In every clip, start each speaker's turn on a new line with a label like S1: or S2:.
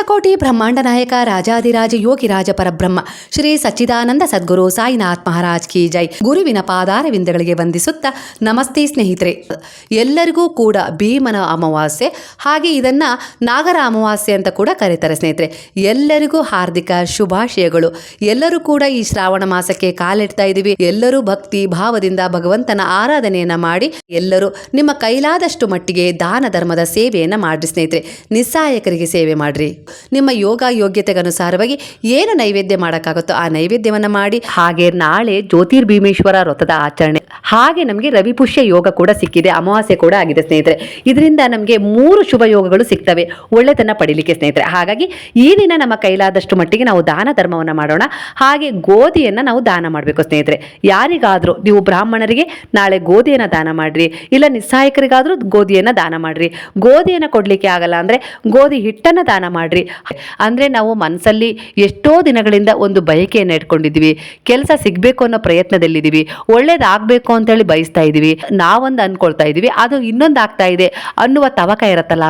S1: ಅಖಂಡಕೋಟಿ ಬ್ರಹ್ಮಾಂಡ ನಾಯಕ ರಾಜಾದಿರಾಜ ಯೋಗಿರಾಜ ಪರಬ್ರಹ್ಮ, ಶ್ರೀ ಸಚ್ಚಿದಾನಂದ ಸದ್ಗುರು ಸಾಯಿನಾಥ್ ಮಹಾರಾಜ್ ಕಿ ಜೈ. ಗುರುವಿನ ಪಾದಾರವಿಂದಗಳಿಗೆ ವಂದಿಸುತ್ತಾ ನಮಸ್ತೆ ಸ್ನೇಹಿತರೆ. ಎಲ್ಲರಿಗೂ ಕೂಡ ಭೀಮನ ಅಮಾವಾಸ್ಯೆ, ಹಾಗೆ ಇದನ್ನ ನಾಗರ ಅಮಾವಾಸ್ಯೆ ಅಂತ ಕೂಡ ಕರೀತಾರೆ ಸ್ನೇಹಿತರೆ. ಎಲ್ಲರಿಗೂ ಹಾರ್ದಿಕ ಶುಭಾಶಯಗಳು. ಎಲ್ಲರೂ ಕೂಡ ಈ ಶ್ರಾವಣ ಮಾಸಕ್ಕೆ ಕಾಲಿಡ್ತಾ ಇದ್ದೀವಿ. ಎಲ್ಲರೂ ಭಕ್ತಿ ಭಾವದಿಂದ ಭಗವಂತನ ಆರಾಧನೆಯನ್ನ ಮಾಡಿ, ಎಲ್ಲರೂ ನಿಮ್ಮ ಕೈಲಾದಷ್ಟು ಮಟ್ಟಿಗೆ ದಾನ ಧರ್ಮದ ಸೇವೆಯನ್ನ ಮಾಡ್ರಿ ಸ್ನೇಹಿತರೆ. ನಿಸ್ಸಹಾಯಕರಿಗೆ ಸೇವೆ ಮಾಡ್ರಿ. ನಿಮ್ಮ ಯೋಗ ಯೋಗ್ಯತೆಗನುಸಾರವಾಗಿ ಏನು ನೈವೇದ್ಯ ಮಾಡೋಕ್ಕಾಗುತ್ತೋ ಆ ನೈವೇದ್ಯವನ್ನು ಮಾಡಿ. ಹಾಗೆ ನಾಳೆ ಜ್ಯೋತಿರ್ಭೀಮೇಶ್ವರ ವ್ರತದ ಆಚರಣೆ. ಹಾಗೆ ನಮಗೆ ರವಿಪುಷ್ಯ ಯೋಗ ಕೂಡ ಸಿಕ್ಕಿದೆ. ಅಮಾವಾಸ್ಯೆ ಕೂಡ ಆಗಿದೆ ಸ್ನೇಹಿತರೆ. ಇದರಿಂದ ನಮಗೆ ಮೂರು ಶುಭ ಯೋಗಗಳು ಸಿಗ್ತವೆ. ಒಳ್ಳೆತನ ಪಡಿಲಿಕ್ಕೆ ಸ್ನೇಹಿತರೆ. ಹಾಗಾಗಿ ಈ ದಿನ ನಮ್ಮ ಕೈಲಾದಷ್ಟು ಮಟ್ಟಿಗೆ ನಾವು ದಾನ ಧರ್ಮವನ್ನು ಮಾಡೋಣ. ಹಾಗೆ ಗೋಧಿಯನ್ನು ನಾವು ದಾನ ಮಾಡಬೇಕು ಸ್ನೇಹಿತರೆ. ಯಾರಿಗಾದರೂ ನೀವು ಬ್ರಾಹ್ಮಣರಿಗೆ ನಾಳೆ ಗೋಧಿಯನ್ನು ದಾನ ಮಾಡಿರಿ. ಇಲ್ಲ ನಿಸ್ಸಾಯಕರಿಗಾದರೂ ಗೋಧಿಯನ್ನು ದಾನ ಮಾಡಿರಿ. ಗೋಧಿಯನ್ನು ಕೊಡಲಿಕ್ಕೆ ಆಗಲ್ಲ ಅಂದರೆ ಗೋಧಿ ಹಿಟ್ಟನ್ನು ದಾನ ಮಾಡ್ರಿ. ಅಂದರೆ ನಾವು ಮನಸ್ಸಲ್ಲಿ ಎಷ್ಟೋ ದಿನಗಳಿಂದ ಒಂದು ಬಯಕೆಯನ್ನು ಇಟ್ಕೊಂಡಿದ್ದೀವಿ ಕೆಲಸ ಸಿಗಬೇಕು ಅನ್ನೋ ಪ್ರಯತ್ನದಲ್ಲಿದ್ದೀವಿ. ಒಳ್ಳೇದಾಗಬೇಕು ಅಂತೇಳಿ ಬಯಸ್ತಾ ಇದ್ದೀವಿ. ನಾವೊಂದು ಅಂದ್ಕೊಳ್ತಾ ಇದ್ದೀವಿ. ಅದು ಇನ್ನೊಂದು ಆಗ್ತಾ ಇದೆ ಅನ್ನುವ ತವಕ ಇರುತ್ತಲ್ಲ.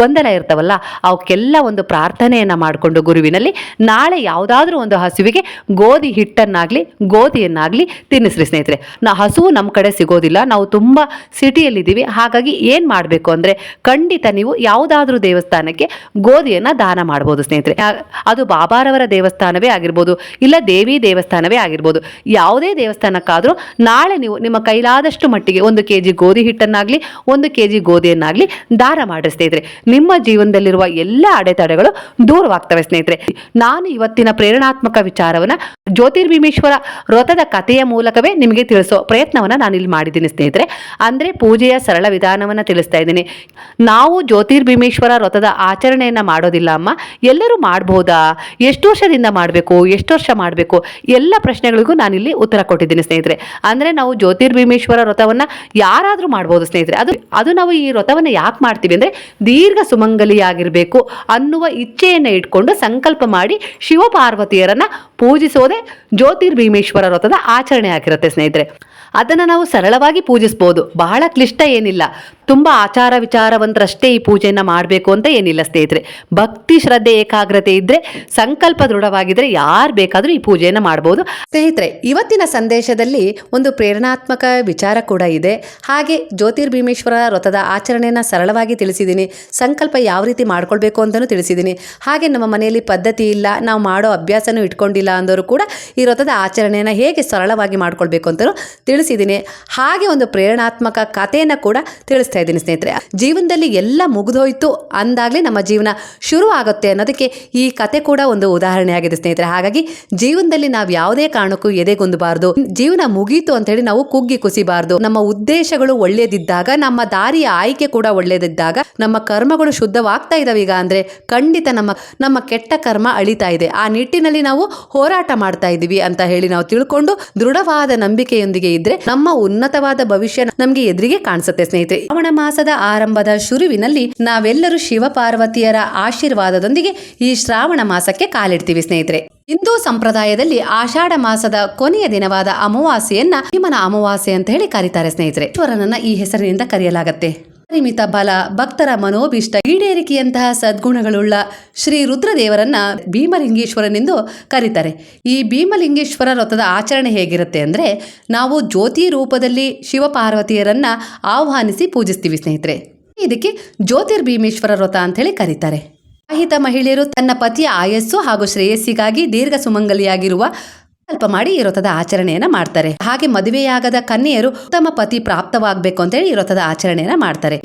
S1: ಗೊಂದಲ ಇರ್ತಾವಲ್ಲ. ಅವಕ್ಕೆಲ್ಲ ಒಂದು ಪ್ರಾರ್ಥನೆಯನ್ನು ಮಾಡಿಕೊಂಡು ಗುರುವಿನಲ್ಲಿ ನಾಳೆ ಯಾವುದಾದ್ರೂ ಒಂದು ಹಸುವಿಗೆ ಗೋಧಿ ಹಿಟ್ಟನ್ನಾಗಲಿ, ಗೋಧಿಯನ್ನಾಗಲಿ ತಿನ್ನಿಸ್ರಿ ಸ್ನೇಹಿತರೆ. ನಾ ಹಸುವು ನಮ್ಮ ಕಡೆ ಸಿಗೋದಿಲ್ಲ. ನಾವು ತುಂಬ ಸಿಟಿಯಲ್ಲಿದ್ದೀವಿ. ಹಾಗಾಗಿ ಏನು ಮಾಡಬೇಕು ಅಂದರೆ ಖಂಡಿತ ನೀವು ಯಾವುದಾದ್ರೂ ದೇವಸ್ಥಾನಕ್ಕೆ ಗೋಧಿಯನ್ನು ದಾನ ಮಾಡ್ಬೋದು ಸ್ನೇಹಿತರೆ. ಅದು ಬಾಬಾರವರ ದೇವಸ್ಥಾನವೇ ಆಗಿರ್ಬೋದು, ಇಲ್ಲ ದೇವಿ ದೇವಸ್ಥಾನವೇ ಆಗಿರ್ಬೋದು, ಯಾವುದೇ ದೇವಸ್ಥಾನಕ್ಕಾದರೂ ನಾಳೆ ನೀವು ನಿಮ್ಮ ಕೈಲಾದಷ್ಟು ಮಟ್ಟಿಗೆ ಒಂದು ಕೆ ಜಿ ಗೋಧಿ ಹಿಟ್ಟನ್ನಾಗಲಿ, ಒಂದು ಕೆ ಜಿ ಗೋಧಿಯನ್ನಾಗಲಿ ದಾನ ಮಾಡಿ ಸ್ನೇಹಿತರೆ. ನಿಮ್ಮ ಜೀವನದಲ್ಲಿರುವ ಎಲ್ಲ ಅಡೆತಡೆಗಳು ದೂರವಾಗ್ತವೆ ಸ್ನೇಹಿತರೆ. ನಾನು ಇವತ್ತಿನ ಪ್ರೇರಣಾತ್ಮಕ ವಿಚಾರವನ್ನು ಜ್ಯೋತಿರ್ಭೀಮೇಶ್ವರ ವ್ರತದ ಕಥೆಯ ಮೂಲಕವೇ ನಿಮಗೆ ತಿಳಿಸೋ ಪ್ರಯತ್ನವನ್ನು ನಾನು ಇಲ್ಲಿ ಮಾಡಿದ್ದೀನಿ ಸ್ನೇಹಿತರೆ. ಅಂದರೆ ಪೂಜೆಯ ಸರಳ ವಿಧಾನವನ್ನು ತಿಳಿಸ್ತಾ ಇದ್ದೀನಿ. ನಾವು ಜ್ಯೋತಿರ್ಭೀಮೇಶ್ವರ ವ್ರತದ ಆಚರಣೆಯನ್ನು ಮಾಡೋದಿಲ್ಲ. ಅಮ್ಮ. ಎಲ್ಲರೂ ಮಾಡ್ಬೋದಾ? ಎಷ್ಟು ವರ್ಷದಿಂದ ಮಾಡಬೇಕು? ಎಷ್ಟು ವರ್ಷ ಮಾಡಬೇಕು? ಎಲ್ಲ ಪ್ರಶ್ನೆಗಳಿಗೂ ನಾನಿಲ್ಲಿ ಉತ್ತರ ಕೊಟ್ಟಿದ್ದೀನಿ ಸ್ನೇಹಿತರೆ. ಅಂದರೆ ನಾವು ಜ್ಯೋತಿರ್ಭೀಮೇಶ್ವರ ವ್ರತವನ್ನು ಯಾರಾದರೂ ಮಾಡ್ಬೋದು ಸ್ನೇಹಿತರೆ. ಅದು ಅದು ನಾವು ಈ ವ್ರತವನ್ನು ಯಾಕೆ ಮಾಡ್ತೀವಿ ಅಂದರೆ ದೀರ್ಘ ಸುಮಂಗಲಿಯಾಗಿರಬೇಕು ಅನ್ನುವ ಇಚ್ಛೆಯನ್ನು ಇಟ್ಕೊಂಡು ಸಂಕಲ್ಪ ಮಾಡಿ ಶಿವಪಾರ್ವತಿಯರನ್ನು ಪೂಜಿಸೋದೇ ಜ್ಯೋತಿರ್ಭೀಮೇಶ್ವರ ವ್ರತದ ಆಚರಣೆ ಆಗಿರುತ್ತೆ ಸ್ನೇಹಿತರೆ. ಅದನ್ನು ನಾವು ಸರಳವಾಗಿ ಪೂಜಿಸ್ಬೋದು. ಬಹಳ ಕ್ಲಿಷ್ಟ ಏನಿಲ್ಲ. ತುಂಬ ಆಚಾರ ವಿಚಾರವಂತರಷ್ಟೇ ಈ ಪೂಜೆಯನ್ನು ಮಾಡಬೇಕು ಅಂತ ಏನಿಲ್ಲ ಸ್ನೇಹಿತರೆ. ಭಕ್ತಿ, ಶ್ರದ್ಧೆ, ಏಕಾಗ್ರತೆ ಇದ್ದರೆ ಸಂಕಲ್ಪ ದೃಢವಾಗಿದ್ದರೆ ಯಾರು ಬೇಕಾದರೂ ಈ ಪೂಜೆಯನ್ನು ಮಾಡ್ಬೋದು. ಸ್ನೇಹಿತರೆ, ಇವತ್ತಿನ ಸಂದೇಶದಲ್ಲಿ ಒಂದು ಪ್ರೇರಣಾತ್ಮಕ ವಿಚಾರ ಕೂಡ ಇದೆ. ಹಾಗೆ ಜ್ಯೋತಿರ್ಭೀಮೇಶ್ವರ ವ್ರತದ ಆಚರಣೆಯನ್ನು ಸರಳವಾಗಿ ತಿಳಿಸಿದ್ದೀನಿ. ಸಂಕಲ್ಪ ಯಾವ ರೀತಿ ಮಾಡ್ಕೊಳ್ಬೇಕು ಅಂತಲೂ ತಿಳಿಸಿದ್ದೀನಿ. ಹಾಗೆ ನಮ್ಮ ಮನೆಯಲ್ಲಿ ಪದ್ಧತಿ ಇಲ್ಲ, ನಾವು ಮಾಡೋ ಅಭ್ಯಾಸನೂ ಇಟ್ಕೊಂಡಿಲ್ಲ ಅಂದವರು ಕೂಡ ಈ ವ್ರತದ ಆಚರಣೆಯನ್ನು ಹೇಗೆ ಸರಳವಾಗಿ ಮಾಡ್ಕೊಳ್ಬೇಕು ಅಂತಲೂ ತಿಳಿಸಿದ್ದೀನಿ. ಹಾಗೆ ಒಂದು ಪ್ರೇರಣಾತ್ಮಕ ಕಥೆಯನ್ನು ಕೂಡ ತಿಳಿಸ್ತಾ ಇದ್ದೀನಿ ಸ್ನೇಹಿತರೆ. ಜೀವನದಲ್ಲಿ ಎಲ್ಲ ಮುಗಿದೋಯ್ತು ಅಂದಾಗಲೇ ನಮ್ಮ ಜೀವನ ಶುರು ಆಗುತ್ತೆ ಅನ್ನೋದಕ್ಕೆ ಈ ಕತೆ ಕೂಡ ಒಂದು ಉದಾಹರಣೆ ಆಗಿದೆ ಸ್ನೇಹಿತರೆ. ಹಾಗಾಗಿ ಜೀವನದಲ್ಲಿ ನಾವು ಯಾವುದೇ ಕಾರಣಕ್ಕೂ ಎದೆಗುಂದಬಾರ್ದು. ಜೀವನ ಮುಗೀತು ಅಂತ ಹೇಳಿ ನಾವು ಕುಗ್ಗಿ ಕುಸಿಬಾರ್ದು. ನಮ್ಮ ಉದ್ದೇಶಗಳು ಒಳ್ಳೆಯದಿದ್ದಾಗ ನಮ್ಮ ದಾರಿಯ ಆಯ್ಕೆ ಕೂಡ ಒಳ್ಳೆಯದಿದ್ದಾಗ ನಮ್ಮ ಕರ್ಮಗಳು ಶುದ್ಧವಾಗ್ತಾ ಇದಾವೆ ಈಗ ಅಂದ್ರೆ ಖಂಡಿತ ನಮ್ಮ ನಮ್ಮ ಕೆಟ್ಟ ಕರ್ಮ ಅಳಿತಾ ಇದೆ. ಆ ನಿಟ್ಟಿನಲ್ಲಿ ನಾವು ಹೋರಾಟ ಮಾಡ್ತಾ ಇದ್ದೀವಿ ಅಂತ ಹೇಳಿ ನಾವು ತಿಳ್ಕೊಂಡು ದೃಢವಾದ ನಂಬಿಕೆಯೊಂದಿಗೆ ಇದ್ರೆ ನಮ್ಮ ಉನ್ನತವಾದ ಭವಿಷ್ಯ ನಮಗೆ ಎದುರಿಗೆ ಕಾಣಿಸುತ್ತೆ ಸ್ನೇಹಿತರೆ. ಶ್ರಾವಣ ಮಾಸದ ಆರಂಭದ ಶುರುವಿನಲ್ಲಿ ನಾವೆಲ್ಲರೂ ಶಿವಪಾರ್ವತಿಯರ ಆಶೀರ್ವಾದದೊಂದಿಗೆ ಈ ಶ್ರಾವಣ ಮಾಸಕ್ಕೆ ಕಾಲಿಡ್ತೀವಿ ಸ್ನೇಹಿತರೆ. ಹಿಂದೂ ಸಂಪ್ರದಾಯದಲ್ಲಿ ಆಷಾಢ ಮಾಸದ ಕೊನೆಯ ದಿನವಾದ ಅಮಾವಾಸ್ಯೆಯನ್ನ ಹಿಮನ ಅಮಾವಾಸ್ಯೆ ಅಂತ ಹೇಳಿ ಕರೀತಾರೆ ಸ್ನೇಹಿತರೆ. ಈಶ್ವರನನ್ನ ಈ ಹೆಸರಿನಿಂದ ಕರೆಯಲಾಗತ್ತೆ. ಪರಿಮಿತ ಬಲ, ಭಕ್ತರ ಮನೋಭೀಷ್ಟ, ಈಡೇರಿಕೆಯಂತಹ ಸದ್ಗುಣಗಳುಳ್ಳ ಶ್ರೀ ರುದ್ರದೇವರನ್ನ ಭೀಮಲಿಂಗೇಶ್ವರನೆಂದು ಕರೀತಾರೆ. ಈ ಭೀಮಲಿಂಗೇಶ್ವರ ವ್ರತದ ಆಚರಣೆ ಹೇಗಿರುತ್ತೆ ಅಂದರೆ, ನಾವು ಜ್ಯೋತಿ ರೂಪದಲ್ಲಿ ಶಿವಪಾರ್ವತಿಯರನ್ನ ಆಹ್ವಾನಿಸಿ ಪೂಜಿಸ್ತೀವಿ ಸ್ನೇಹಿತರೆ. ಇದಕ್ಕೆ ಜ್ಯೋತಿರ್ಭೀಮೇಶ್ವರ ವ್ರತ ಅಂತ ಹೇಳಿ ಕರೀತಾರೆ. ವಿವಾಹಿತ ಮಹಿಳೆಯರು ತನ್ನ ಪತಿಯ ಆಯಸ್ಸು ಹಾಗೂ ಶ್ರೇಯಸ್ಸಿಗಾಗಿ ದೀರ್ಘ ಸುಮಂಗಲಿಯಾಗಿರುವ ಸಂಕಲ್ಪ ಮಾಡಿ ಈ ವ್ರತದ ಆಚರಣೆಯನ್ನ ಮಾಡ್ತಾರೆ. ಹಾಗೆ ಮದುವೆಯಾಗದ ಕನ್ಯೆಯರು ತಮ್ಮ ಪತಿ ಪ್ರಾಪ್ತವಾಗಬೇಕು ಅಂತೇಳಿ ಈ ವ್ರತದ ಆಚರಣೆಯನ್ನ ಮಾಡ್ತಾರೆ.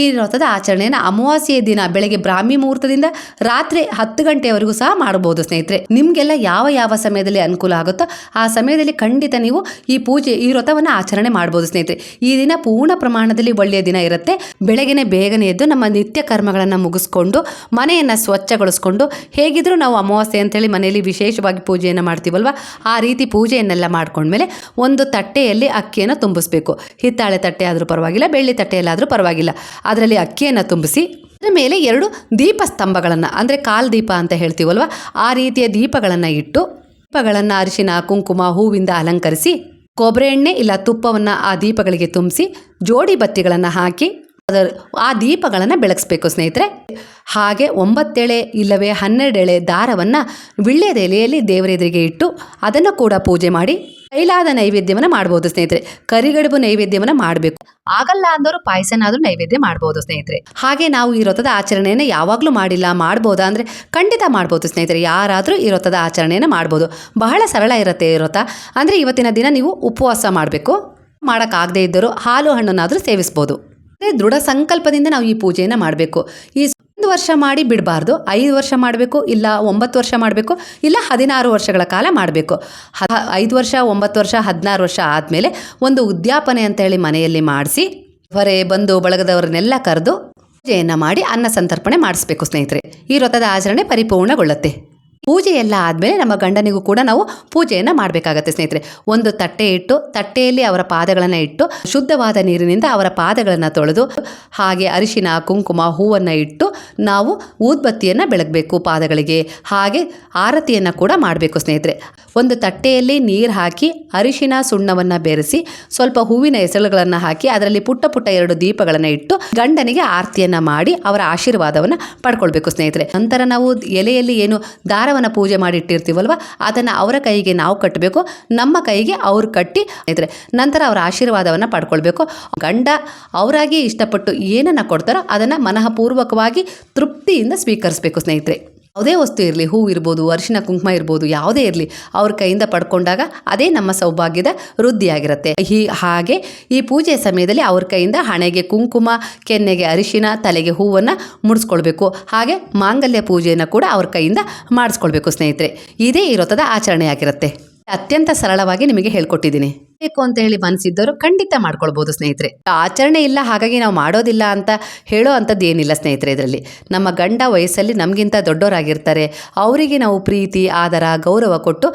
S1: ಈ ವ್ರತದ ಆಚರಣೆಯನ್ನ ಅಮಾವಾಸ್ಯೆಯ ದಿನ ಬೆಳಗ್ಗೆ ಬ್ರಾಹ್ಮಿ ಮುಹೂರ್ತದಿಂದ ರಾತ್ರಿ ಹತ್ತು ಗಂಟೆವರೆಗೂ ಸಹ ಮಾಡಬಹುದು ಸ್ನೇಹಿತರೆ. ನಿಮ್ಗೆಲ್ಲ ಯಾವ ಯಾವ ಸಮಯದಲ್ಲಿ ಅನುಕೂಲ ಆಗುತ್ತೋ ಆ ಸಮಯದಲ್ಲಿ ಖಂಡಿತ ನೀವು ಈ ಪೂಜೆ, ಈ ವ್ರತವನ್ನು ಆಚರಣೆ ಮಾಡಬಹುದು ಸ್ನೇಹಿತರೆ. ಈ ದಿನ ಪೂರ್ಣ ಪ್ರಮಾಣದಲ್ಲಿ ಒಳ್ಳೆಯ ದಿನ ಇರುತ್ತೆ. ಬೆಳಗ್ಗೆನೆ ಬೇಗನೆ ಎದ್ದು ನಮ್ಮ ನಿತ್ಯ ಕರ್ಮಗಳನ್ನು ಮುಗಿಸ್ಕೊಂಡು, ಮನೆಯನ್ನು ಸ್ವಚ್ಛಗೊಳಿಸ್ಕೊಂಡು, ಹೇಗಿದ್ರೂ ನಾವು ಅಮಾವಾಸ್ಯೆ ಅಂತೇಳಿ ಮನೆಯಲ್ಲಿ ವಿಶೇಷವಾಗಿ ಪೂಜೆಯನ್ನು ಮಾಡ್ತೀವಲ್ವ? ಆ ರೀತಿ ಪೂಜೆಯನ್ನೆಲ್ಲ ಮಾಡ್ಕೊಂಡ್ಮೇಲೆ ಒಂದು ತಟ್ಟೆಯಲ್ಲಿ ಅಕ್ಕಿಯನ್ನು ತುಂಬಿಸ್ಬೇಕು. ಹಿತ್ತಾಳೆ ತಟ್ಟೆ ಆದರೂ ಪರವಾಗಿಲ್ಲ, ಬೆಳ್ಳಿ ತಟ್ಟೆಯಲ್ಲಾದರೂ ಪರವಾಗಿಲ್ಲ. ಅದರಲ್ಲಿ ಅಕ್ಕಿಯನ್ನು ತುಂಬಿಸಿ ಅದರ ಮೇಲೆ ಎರಡು ದೀಪ ಸ್ತಂಭಗಳನ್ನು ಅಂದರೆ ಕಾಲ್ ದೀಪ ಅಂತ ಹೇಳ್ತೀವಲ್ವ, ಆ ರೀತಿಯ ದೀಪಗಳನ್ನು ಇಟ್ಟು ದೀಪಗಳನ್ನು ಅರಿಶಿನ, ಕುಂಕುಮ, ಹೂವಿಂದ ಅಲಂಕರಿಸಿ, ಕೊಬ್ಬರಿ ಎಣ್ಣೆ ಇಲ್ಲ ತುಪ್ಪವನ್ನು ಆ ದೀಪಗಳಿಗೆ ತುಂಬಿಸಿ ಜೋಡಿ ಬತ್ತಿಗಳನ್ನು ಹಾಕಿ ಅದರ ಆ ದೀಪಗಳನ್ನು ಬೆಳಗಿಸ್ಬೇಕು ಸ್ನೇಹಿತರೆ. ಹಾಗೆ ಒಂಬತ್ತೆಳೆ ಇಲ್ಲವೇ ಹನ್ನೆರಡು ಎಳೆ ದಾರವನ್ನು ವಿಳ್ಯದ ಎಲೆಯಲ್ಲಿ ದೇವರ ಎದುರಿಗೆ ಇಟ್ಟು ಅದನ್ನು ಕೂಡ ಪೂಜೆ ಮಾಡಿ ಕೈಲಾದ ನೈವೇದ್ಯವನ್ನು ಮಾಡ್ಬೋದು ಸ್ನೇಹಿತರೆ. ಕರಿಗಡುಬು ನೈವೇದ್ಯವನ್ನು ಮಾಡಬೇಕು. ಆಗಲ್ಲ ಅಂದವರು ಪಾಯಸನಾದರೂ ನೈವೇದ್ಯ ಮಾಡ್ಬೋದು ಸ್ನೇಹಿತರೆ. ಹಾಗೆ ನಾವು ಈ ವ್ರತದ ಆಚರಣೆಯನ್ನು ಯಾವಾಗಲೂ ಮಾಡಿಲ್ಲ, ಮಾಡ್ಬೋದಾ ಅಂದರೆ ಖಂಡಿತ ಮಾಡ್ಬೋದು ಸ್ನೇಹಿತರೆ. ಯಾರಾದರೂ ಈ ವ್ರತದ ಆಚರಣೆಯನ್ನು ಮಾಡ್ಬೋದು. ಬಹಳ ಸರಳ ಇರುತ್ತೆ ಈ ವ್ರತ. ಅಂದರೆ ಇವತ್ತಿನ ದಿನ ನೀವು ಉಪವಾಸ ಮಾಡಬೇಕು. ಮಾಡೋಕ್ಕಾಗದೇ ಇದ್ದರೂ ಹಾಲು ಹಣ್ಣನ್ನಾದರೂ ಸೇವಿಸ್ಬೋದು. ದೃಢ ಸಂಕಲ್ಪದಿಂದ ನಾವು ಈ ಪೂಜೆಯನ್ನು ಮಾಡಬೇಕು. ಈ ಒಂದು ವರ್ಷ ಮಾಡಿ ಬಿಡಬಾರ್ದು, ಐದು ವರ್ಷ ಮಾಡಬೇಕು, ಇಲ್ಲ ಒಂಬತ್ತು ವರ್ಷ ಮಾಡಬೇಕು, ಇಲ್ಲ ಹದಿನಾರು ವರ್ಷಗಳ ಕಾಲ ಮಾಡಬೇಕು. ಐದು ವರ್ಷ, ಒಂಬತ್ತು ವರ್ಷ, ಹದಿನಾರು ವರ್ಷ ಆದಮೇಲೆ ಒಂದು ಉದ್ಯಾಪನೆ ಅಂತ ಹೇಳಿ ಮನೆಯಲ್ಲಿ ಮಾಡಿಸಿ, ಹೊರೆ ಬಂದು ಬಳಗದವರನ್ನೆಲ್ಲ ಕರೆದು ಪೂಜೆಯನ್ನು ಮಾಡಿ ಅನ್ನ ಸಂತರ್ಪಣೆ ಮಾಡಿಸ್ಬೇಕು ಸ್ನೇಹಿತರೆ. ಈ ವ್ರತದ ಆಚರಣೆ ಪರಿಪೂರ್ಣಗೊಳ್ಳುತ್ತೆ. ಪೂಜೆ ಎಲ್ಲ ಆದಮೇಲೆ ನಮ್ಮ ಗಂಡನಿಗೂ ಕೂಡ ನಾವು ಪೂಜೆಯನ್ನು ಮಾಡಬೇಕಾಗತ್ತೆ ಸ್ನೇಹಿತರೆ. ಒಂದು ತಟ್ಟೆ ಇಟ್ಟು, ತಟ್ಟೆಯಲ್ಲಿ ಅವರ ಪಾದಗಳನ್ನು ಇಟ್ಟು, ಶುದ್ಧವಾದ ನೀರಿನಿಂದ ಅವರ ಪಾದಗಳನ್ನು ತೊಳೆದು, ಹಾಗೆ ಅರಿಶಿನ, ಕುಂಕುಮ, ಹೂವನ್ನು ಇಟ್ಟು ನಾವು ಊದ್ಬತ್ತಿಯನ್ನು ಬೆಳಗಬೇಕು ಪಾದಗಳಿಗೆ. ಹಾಗೆ ಆರತಿಯನ್ನು ಕೂಡ ಮಾಡಬೇಕು ಸ್ನೇಹಿತರೆ. ಒಂದು ತಟ್ಟೆಯಲ್ಲಿ ನೀರು ಹಾಕಿ, ಅರಿಶಿನ ಸುಣ್ಣವನ್ನು ಬೆರೆಸಿ, ಸ್ವಲ್ಪ ಹೂವಿನ ಹೆಸರುಗಳನ್ನು ಹಾಕಿ, ಅದರಲ್ಲಿ ಪುಟ್ಟ ಪುಟ್ಟ ಎರಡು ದೀಪಗಳನ್ನು ಇಟ್ಟು ಗಂಡನಿಗೆ ಆರತಿಯನ್ನು ಮಾಡಿ ಅವರ ಆಶೀರ್ವಾದವನ್ನು ಪಡ್ಕೊಳ್ಬೇಕು ಸ್ನೇಹಿತರೆ. ನಂತರ ನಾವು ಎಲೆಯಲ್ಲಿ ಏನು ದಾರವನ್ನು ಪೂಜೆ ಮಾಡಿ ಇಟ್ಟಿರ್ತೀವಲ್ವ ಅದನ್ನು ಅವರ ಕೈಗೆ ನಾವು ಕಟ್ಟಬೇಕು ನಮ್ಮ ಕೈಗೆ ಅವರು ಕಟ್ಟಿ ಇದ್ರೆ ನಂತರ ಅವರ ಆಶೀರ್ವಾದವನ್ನು ಪಡ್ಕೊಳ್ಬೇಕು. ಗಂಡ ಅವರಾಗಿ ಇಷ್ಟಪಟ್ಟು ಏನನ್ನು ಕೊಡ್ತಾರೋ ಅದನ್ನು ಮನಃಪೂರ್ವಕವಾಗಿ ತೃಪ್ತಿಯಿಂದ ಸ್ವೀಕರಿಸಬೇಕು ಸ್ನೇಹಿತರೆ. ಯಾವುದೇ ವಸ್ತು ಇರಲಿ, ಹೂ ಇರ್ಬೋದು, ಅರಿಶಿನ, ಕುಂಕುಮ ಇರ್ಬೋದು, ಯಾವುದೇ ಇರಲಿ, ಅವ್ರ ಕೈಯಿಂದ ಪಡ್ಕೊಂಡಾಗ ಅದೇ ನಮ್ಮ ಸೌಭಾಗ್ಯದ ವೃದ್ಧಿಯಾಗಿರುತ್ತೆ. ಹೀ, ಹಾಗೆ ಈ ಪೂಜೆಯ ಸಮಯದಲ್ಲಿ ಅವ್ರ ಕೈಯಿಂದ ಹಣೆಗೆ ಕುಂಕುಮ, ಕೆನ್ನೆಗೆ ಅರಿಶಿನ, ತಲೆಗೆ ಹೂವನ್ನು ಮುಡಿಸ್ಕೊಳ್ಬೇಕು. ಹಾಗೆ ಮಾಂಗಲ್ಯ ಪೂಜೆಯನ್ನು ಕೂಡ ಅವ್ರ ಕೈಯಿಂದ ಮಾಡಿಸ್ಕೊಳ್ಬೇಕು ಸ್ನೇಹಿತರೆ. ಇದೇ ಈ ವ್ರತದ ಆಚರಣೆಯಾಗಿರುತ್ತೆ. ಅತ್ಯಂತ ಸರಳವಾಗಿ ನಿಮಗೆ ಹೇಳ್ಕೊಟ್ಟಿದ್ದೀನಿ. ಬೇಕು ಅಂತ ಹೇಳಿ ಮನಸ್ಸಿದ್ದವರು ಖಂಡಿತ ಮಾಡ್ಕೊಳ್ಬೋದು ಸ್ನೇಹಿತರೆ. ಆಚರಣೆ ಇಲ್ಲ, ಹಾಗಾಗಿ ನಾವು ಮಾಡೋದಿಲ್ಲ ಅಂತ ಹೇಳೋ ಅಂಥದ್ದು ಏನಿಲ್ಲ ಸ್ನೇಹಿತರೆ ಇದರಲ್ಲಿ. ನಮ್ಮ ಗಂಡ ವಯಸ್ಸಲ್ಲಿ ನಮಗಿಂತ ದೊಡ್ಡವರಾಗಿರ್ತಾರೆ. ಅವರಿಗೆ ನಾವು ಪ್ರೀತಿ, ಆದರ, ಗೌರವ ಕೊಟ್ಟು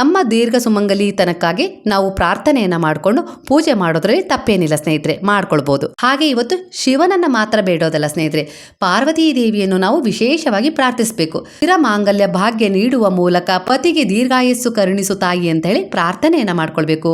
S1: ನಮ್ಮ ದೀರ್ಘ ಸುಮಂಗಲಿತನಕ್ಕಾಗಿ ನಾವು ಪ್ರಾರ್ಥನೆಯನ್ನು ಮಾಡಿಕೊಂಡು ಪೂಜೆ ಮಾಡೋದ್ರಲ್ಲಿ ತಪ್ಪೇನಿಲ್ಲ ಸ್ನೇಹಿತರೆ, ಮಾಡ್ಕೊಳ್ಬೋದು. ಹಾಗೆ ಇವತ್ತು ಶಿವನನ್ನ ಮಾತ್ರ ಬೇಡೋದಲ್ಲ ಸ್ನೇಹಿತರೆ. ಪಾರ್ವತೀ ದೇವಿಯನ್ನು ನಾವು ವಿಶೇಷವಾಗಿ ಪ್ರಾರ್ಥಿಸಬೇಕು. ಸ್ಥಿರ ಮಾಂಗಲ್ಯ, ಭಾಗ್ಯ ನೀಡುವ ಮೂಲಕ ಪತಿಗೆ ದೀರ್ಘಾಯಸ್ಸು ಕರುಣಿಸು ತಾಯಿ ಅಂತ ಹೇಳಿ ಪ್ರಾರ್ಥನೆಯನ್ನ ಮಾಡ್ಕೊಳ್ಬೇಕು.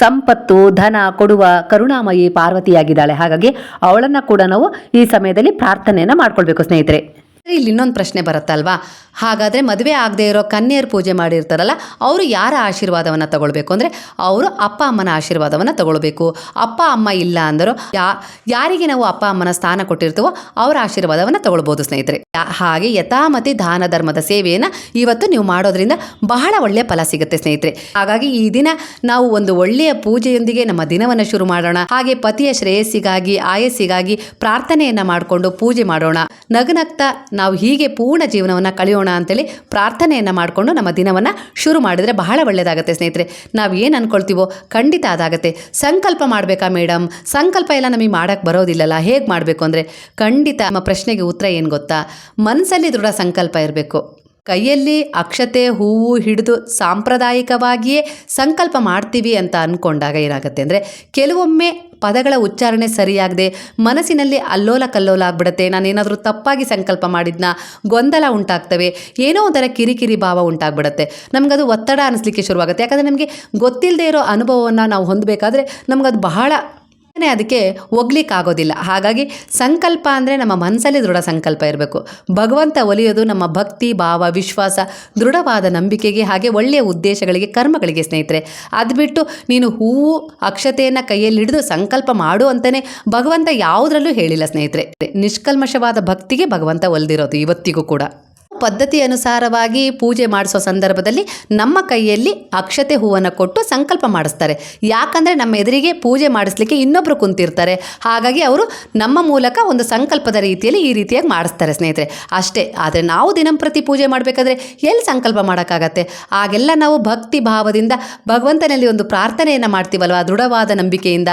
S1: ಸಂಪತ್ತು ಧನ ಕೊಡುವ ಕರುಣಾಮಯಿ ಪಾರ್ವತಿಯಾಗಿದ್ದಾಳೆ. ಹಾಗಾಗಿ ಅವಳನ್ನು ಕೂಡ ನಾವು ಈ ಸಮಯದಲ್ಲಿ ಪ್ರಾರ್ಥನೆಯನ್ನು ಮಾಡ್ಕೊಳ್ಬೇಕು ಸ್ನೇಹಿತರೆ. ಇಲ್ಲಿ ಇನ್ನೊಂದು ಪ್ರಶ್ನೆ ಬರುತ್ತಲ್ವಾ? ಹಾಗಾದರೆ ಮದುವೆ ಆಗದೆ ಇರೋ ಕನ್ಯೆಯರು ಪೂಜೆ ಮಾಡಿರ್ತಾರಲ್ಲ, ಅವರು ಯಾರ ಆಶೀರ್ವಾದವನ್ನು ತಗೊಳ್ಬೇಕು? ಅಂದರೆ ಅವರು ಅಪ್ಪ ಅಮ್ಮನ ಆಶೀರ್ವಾದವನ್ನು ತಗೊಳ್ಬೇಕು. ಅಪ್ಪ ಅಮ್ಮ ಇಲ್ಲ ಅಂದರೂ ಯಾ, ಯಾರಿಗೆ ನಾವು ಅಪ್ಪ ಅಮ್ಮನ ಸ್ಥಾನ ಕೊಟ್ಟಿರ್ತೀವೋ ಅವರ ಆಶೀರ್ವಾದವನ್ನು ತಗೊಳ್ಬೋದು ಸ್ನೇಹಿತರೆ. ಹಾಗೆ ಯಥಾಮತಿ ದಾನ ಧರ್ಮದ ಸೇವೆಯನ್ನು ಇವತ್ತು ನೀವು ಮಾಡೋದ್ರಿಂದ ಬಹಳ ಒಳ್ಳೆಯ ಫಲ ಸಿಗುತ್ತೆ ಸ್ನೇಹಿತರೆ. ಹಾಗಾಗಿ ಈ ದಿನ ನಾವು ಒಂದು ಒಳ್ಳೆಯ ಪೂಜೆಯೊಂದಿಗೆ ನಮ್ಮ ದಿನವನ್ನು ಶುರು ಮಾಡೋಣ. ಹಾಗೆ ಪತಿಯ ಶ್ರೇಯಸ್ಸಿಗಾಗಿ, ಆಯಸ್ಸಿಗಾಗಿ ಪ್ರಾರ್ಥನೆಯನ್ನು ಮಾಡಿಕೊಂಡು ಪೂಜೆ ಮಾಡೋಣ. ನಗನಗ್ತಾ ನಾವು ಹೀಗೆ ಪೂರ್ಣ ಜೀವನವನ್ನು ಕಳೆಯೋಣ ಅಂತೇಳಿ ಪ್ರಾರ್ಥನೆಯನ್ನು ಮಾಡಿಕೊಂಡು ನಮ್ಮ ದಿನವನ್ನು ಶುರು ಮಾಡಿದರೆ ಬಹಳ ಒಳ್ಳೆಯದಾಗುತ್ತೆ ಸ್ನೇಹಿತರೆ. ನಾವು ಏನು ಅಂದ್ಕೊಳ್ತೀವೋ ಖಂಡಿತ ಅದಾಗುತ್ತೆ. ಸಂಕಲ್ಪ ಮಾಡಬೇಕಾ ಮೇಡಮ್ ಸಂಕಲ್ಪ ಎಲ್ಲ ನಮಗೆ ಮಾಡೋಕ್ಕೆ ಬರೋದಿಲ್ಲಲ್ಲ, ಹೇಗೆ ಮಾಡಬೇಕು ಅಂದರೆ? ಖಂಡಿತ ನಮ್ಮ ಪ್ರಶ್ನೆಗೆ ಉತ್ತರ ಏನು ಗೊತ್ತಾ? ಮನಸ್ಸಲ್ಲಿ ದೃಢ ಸಂಕಲ್ಪ ಇರಬೇಕು. ಕೈಯಲ್ಲಿ ಅಕ್ಷತೆ, ಹೂವು ಹಿಡಿದು ಸಾಂಪ್ರದಾಯಿಕವಾಗಿಯೇ ಸಂಕಲ್ಪ ಮಾಡ್ತೀವಿ ಅಂತ ಅಂದ್ಕೊಂಡಾಗ ಏನಾಗುತ್ತೆ ಅಂದರೆ, ಕೆಲವೊಮ್ಮೆ ಪದಗಳ ಉಚ್ಚಾರಣೆ ಸರಿಯಾಗದೆ ಮನಸ್ಸಿನಲ್ಲಿ ಅಲ್ಲೋಲ ಕಲ್ಲೋಲ ಆಗ್ಬಿಡುತ್ತೆ ನಾನೇನಾದರೂ ತಪ್ಪಾಗಿ ಸಂಕಲ್ಪ ಮಾಡಿದ್ನ? ಗೊಂದಲ ಉಂಟಾಗ್ತವೆ. ಏನೋ ಒಂಥರ ಕಿರಿಕಿರಿ ಭಾವ ಉಂಟಾಗ್ಬಿಡುತ್ತೆ. ನಮಗದು ಒತ್ತಡ ಅನಿಸ್ಲಿಕ್ಕೆ ಶುರುವಾಗುತ್ತೆ. ಯಾಕಂದರೆ ನಮಗೆ ಗೊತ್ತಿಲ್ಲದೆ ಇರೋ ಅನುಭವವನ್ನು ನಾವು ಹೊಂದಬೇಕಾದ್ರೆ ನಮಗದು ಬಹಳ ಅದಕ್ಕೆ ಒಗ್ಲಿಕ್ಕಾಗೋದಿಲ್ಲ. ಹಾಗಾಗಿ ಸಂಕಲ್ಪ ಅಂದರೆ ನಮ್ಮ ಮನಸ್ಸಲ್ಲಿ ದೃಢ ಸಂಕಲ್ಪ ಇರಬೇಕು. ಭಗವಂತ ಒಲಿಯೋದು ನಮ್ಮ ಭಕ್ತಿ, ಭಾವ, ವಿಶ್ವಾಸ ದೃಢವಾದ ನಂಬಿಕೆಗೆ ಹಾಗೆ ಒಳ್ಳೆಯ ಉದ್ದೇಶಗಳಿಗೆ, ಕರ್ಮಗಳಿಗೆ ಸ್ನೇಹಿತರೆ. ಅದು ಬಿಟ್ಟು ನೀನು ಹೂವು, ಅಕ್ಷತೆಯನ್ನು ಕೈಯಲ್ಲಿ ಹಿಡಿದು ಸಂಕಲ್ಪ ಮಾಡು ಅಂತಲೇ ಭಗವಂತ ಯಾವುದರಲ್ಲೂ ಹೇಳಿಲ್ಲ ಸ್ನೇಹಿತರೆ. ನಿಷ್ಕಲ್ಮಶವಾದ ಭಕ್ತಿಗೆ ಭಗವಂತ ಒಲ್ದಿರೋದು ಇವತ್ತಿಗೂ ಕೂಡ. ಪದ್ಧತಿ ಅನುಸಾರವಾಗಿ ಪೂಜೆ ಮಾಡಿಸೋ ಸಂದರ್ಭದಲ್ಲಿ ನಮ್ಮ ಕೈಯಲ್ಲಿ ಅಕ್ಷತೆ ಹೂವನ್ನು ಕೊಟ್ಟು ಸಂಕಲ್ಪ ಮಾಡಿಸ್ತಾರೆ. ಯಾಕಂದರೆ ನಮ್ಮ ಎದುರಿಗೆ ಪೂಜೆ ಮಾಡಿಸ್ಲಿಕ್ಕೆ ಇನ್ನೊಬ್ಬರು ಕುಂತಿರ್ತಾರೆ. ಹಾಗಾಗಿ ಅವರು ನಮ್ಮ ಮೂಲಕ ಒಂದು ಸಂಕಲ್ಪದ ರೀತಿಯಲ್ಲಿ ಈ ರೀತಿಯಾಗಿ ಮಾಡಿಸ್ತಾರೆ ಸ್ನೇಹಿತರೆ. ಅಷ್ಟೇ, ಆದರೆ ನಾವು ದಿನಂಪ್ರತಿ ಪೂಜೆ ಮಾಡಬೇಕಾದ್ರೆ ಎಲ್ಲಿ ಸಂಕಲ್ಪ ಮಾಡೋಕ್ಕಾಗತ್ತೆ? ಆಗೆಲ್ಲ ನಾವು ಭಕ್ತಿ ಭಾವದಿಂದ ಭಗವಂತನಲ್ಲಿ ಒಂದು ಪ್ರಾರ್ಥನೆಯನ್ನು ಮಾಡ್ತೀವಲ್ವ? ದೃಢವಾದ ನಂಬಿಕೆಯಿಂದ.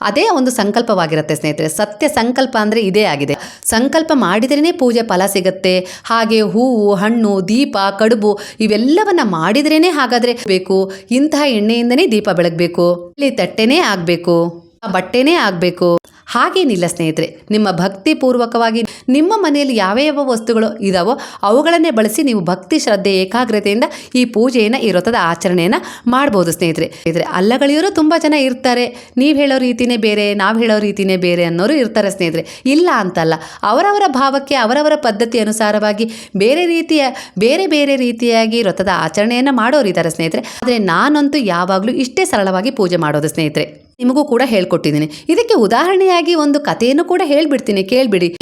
S1: ಅದೇ ಒಂದು ಸಂಕಲ್ಪವಾಗಿರುತ್ತೆ ಸ್ನೇಹಿತರೆ. ಸತ್ಯ ಸಂಕಲ್ಪ ಅಂದರೆ ಇದೇ ಆಗಿದೆ. ಸಂಕಲ್ಪ ಮಾಡಿದ್ರೇ ಪೂಜೆ ಫಲ ಸಿಗುತ್ತೆ. ಹಾಗೆ ಹೂವು, ಹಣ್ಣು, ದೀಪ, ಕಡುಬು ಇವೆಲ್ಲವನ್ನ ಮಾಡಿದ್ರೇನೆ ಹಾಗಾದ್ರೆ ಬೇಕು. ಇಂತಹ ಎಣ್ಣೆಯಿಂದನೇ ದೀಪ ಬೆಳಗಬೇಕು. ಇಲ್ಲಿ ತಟ್ಟೆನೇ ಆಗಬೇಕು. ಬಟ್ಟೆನೇ ಆಗಬೇಕು. ಹಾಗೇನಿಲ್ಲ ಸ್ನೇಹಿತರೆ, ನಿಮ್ಮ ಭಕ್ತಿ ಪೂರ್ವಕವಾಗಿ ನಿಮ್ಮ ಮನೆಯಲ್ಲಿ ಯಾವ ಯಾವ ವಸ್ತುಗಳು ಇದಾವೋ ಅವುಗಳನ್ನೇ ಬಳಸಿ ನೀವು ಭಕ್ತಿ ಶ್ರದ್ಧೆ ಏಕಾಗ್ರತೆಯಿಂದ ಈ ಪೂಜೆಯನ್ನು, ಈ ವ್ರತದ ಆಚರಣೆಯನ್ನು ಮಾಡ್ಬೋದು ಸ್ನೇಹಿತರೆ. ಸ್ನೇಹಿತರೆ, ಅಲ್ಲಗಳಿಯವರು ತುಂಬ ಜನ ಇರ್ತಾರೆ. ನೀವು ಹೇಳೋ ರೀತಿನೇ ಬೇರೆ, ನಾವು ಹೇಳೋ ರೀತಿನೇ ಬೇರೆ ಅನ್ನೋರು ಇರ್ತಾರೆ ಸ್ನೇಹಿತರೆ. ಇಲ್ಲ ಅಂತಲ್ಲ, ಅವರವರ ಭಾವಕ್ಕೆ, ಅವರವರ ಪದ್ಧತಿ ಅನುಸಾರವಾಗಿ ಬೇರೆ ರೀತಿಯ, ಬೇರೆ ಬೇರೆ ರೀತಿಯಾಗಿ ವ್ರತದ ಆಚರಣೆಯನ್ನು ಮಾಡೋರು ಇದ್ದಾರೆ ಸ್ನೇಹಿತರೆ. ಆದರೆ ನಾನಂತೂ ಯಾವಾಗಲೂ ಇಷ್ಟೇ ಸರಳವಾಗಿ ಪೂಜೆ ಮಾಡೋದು ಸ್ನೇಹಿತರೆ. ನಿಮಗೂ ಕೂಡ ಹೇಳ್ಕೊಟ್ಟಿದ್ದೀನಿ. ಇದಕ್ಕೆ ಉದಾಹರಣೆಯಾಗಿ ಒಂದು ಕಥೆಯನ್ನು ಕೂಡ ಹೇಳ್ಬಿಡ್ತೀನಿ. ಕೇಳ್ಬಿಡಿ.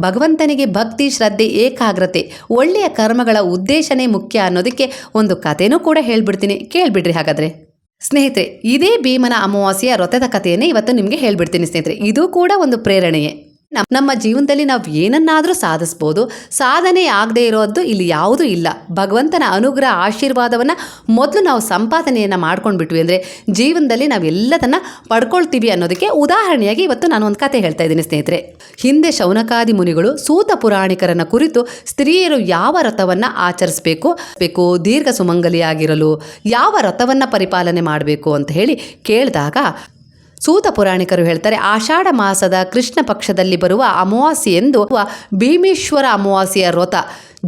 S1: ಭಗವಂತನಿಗೆ ಭಕ್ತಿ, ಶ್ರದ್ಧೆ, ಏಕಾಗ್ರತೆ ಒಳ್ಳೆಯ ಕರ್ಮಗಳ ಉದ್ದೇಶನೇ ಮುಖ್ಯ ಅನ್ನೋದಕ್ಕೆ ಒಂದು ಕಥೆನೂ ಕೂಡ ಹೇಳ್ಬಿಡ್ತೀನಿ. ಕೇಳ್ಬಿಡ್ರಿ ಹಾಗಾದ್ರೆ. ಸ್ನೇಹಿತರೆ, ಇದೇ ಭೀಮನ ಅಮಾವಾಸ್ಯೆಯ ವ್ರತದ ಕಥೆಯನ್ನೇ ಇವತ್ತು ನಿಮಗೆ ಹೇಳ್ಬಿಡ್ತೀನಿ ಸ್ನೇಹಿತರೆ. ಇದು ಕೂಡ ಒಂದು ಪ್ರೇರಣೆಯೇ. ನಮ್ಮ ಜೀವನದಲ್ಲಿ ನಾವು ಏನನ್ನಾದರೂ ಸಾಧಿಸ್ಬೋದು. ಸಾಧನೆ ಆಗದೆ ಇರೋದು ಇಲ್ಲಿ ಯಾವುದೂ ಇಲ್ಲ. ಭಗವಂತನ ಅನುಗ್ರಹ, ಆಶೀರ್ವಾದವನ್ನು ಮೊದಲು ನಾವು ಸಂಪಾದನೆಯನ್ನು ಮಾಡ್ಕೊಂಡು ಬಿಟ್ವಿ ಅಂದರೆ ಜೀವನದಲ್ಲಿ ನಾವು ಎಲ್ಲದನ್ನ ಪಡ್ಕೊಳ್ತೀವಿ ಅನ್ನೋದಕ್ಕೆ ಉದಾಹರಣೆಯಾಗಿ ಇವತ್ತು ನಾನು ಒಂದು ಕತೆ ಹೇಳ್ತಾ ಇದ್ದೀನಿ ಸ್ನೇಹಿತರೆ. ಹಿಂದೆ ಶೌನಕಾದಿ ಮುನಿಗಳು ಸೂತ ಪುರಾಣಿಕರನ್ನ ಕುರಿತು ಸ್ತ್ರೀಯರು ಯಾವ ರಥವನ್ನು ಆಚರಿಸಬೇಕು, ಬೇಕು, ದೀರ್ಘ ಸುಮಂಗಲಿಯಾಗಿರಲು ಯಾವ ರಥವನ್ನು ಪರಿಪಾಲನೆ ಮಾಡಬೇಕು ಅಂತ ಹೇಳಿ ಕೇಳಿದಾಗ ಸೂತ ಪುರಾಣಿಕರು ಹೇಳ್ತಾರೆ, ಆಷಾಢ ಮಾಸದ ಕೃಷ್ಣ ಪಕ್ಷದಲ್ಲಿ ಬರುವ ಅಮಾವಾಸ್ಯೆ ಎಂದು ಭೀಮೇಶ್ವರ ಅಮಾವಾಸ್ಯೆಯ ವ್ರತ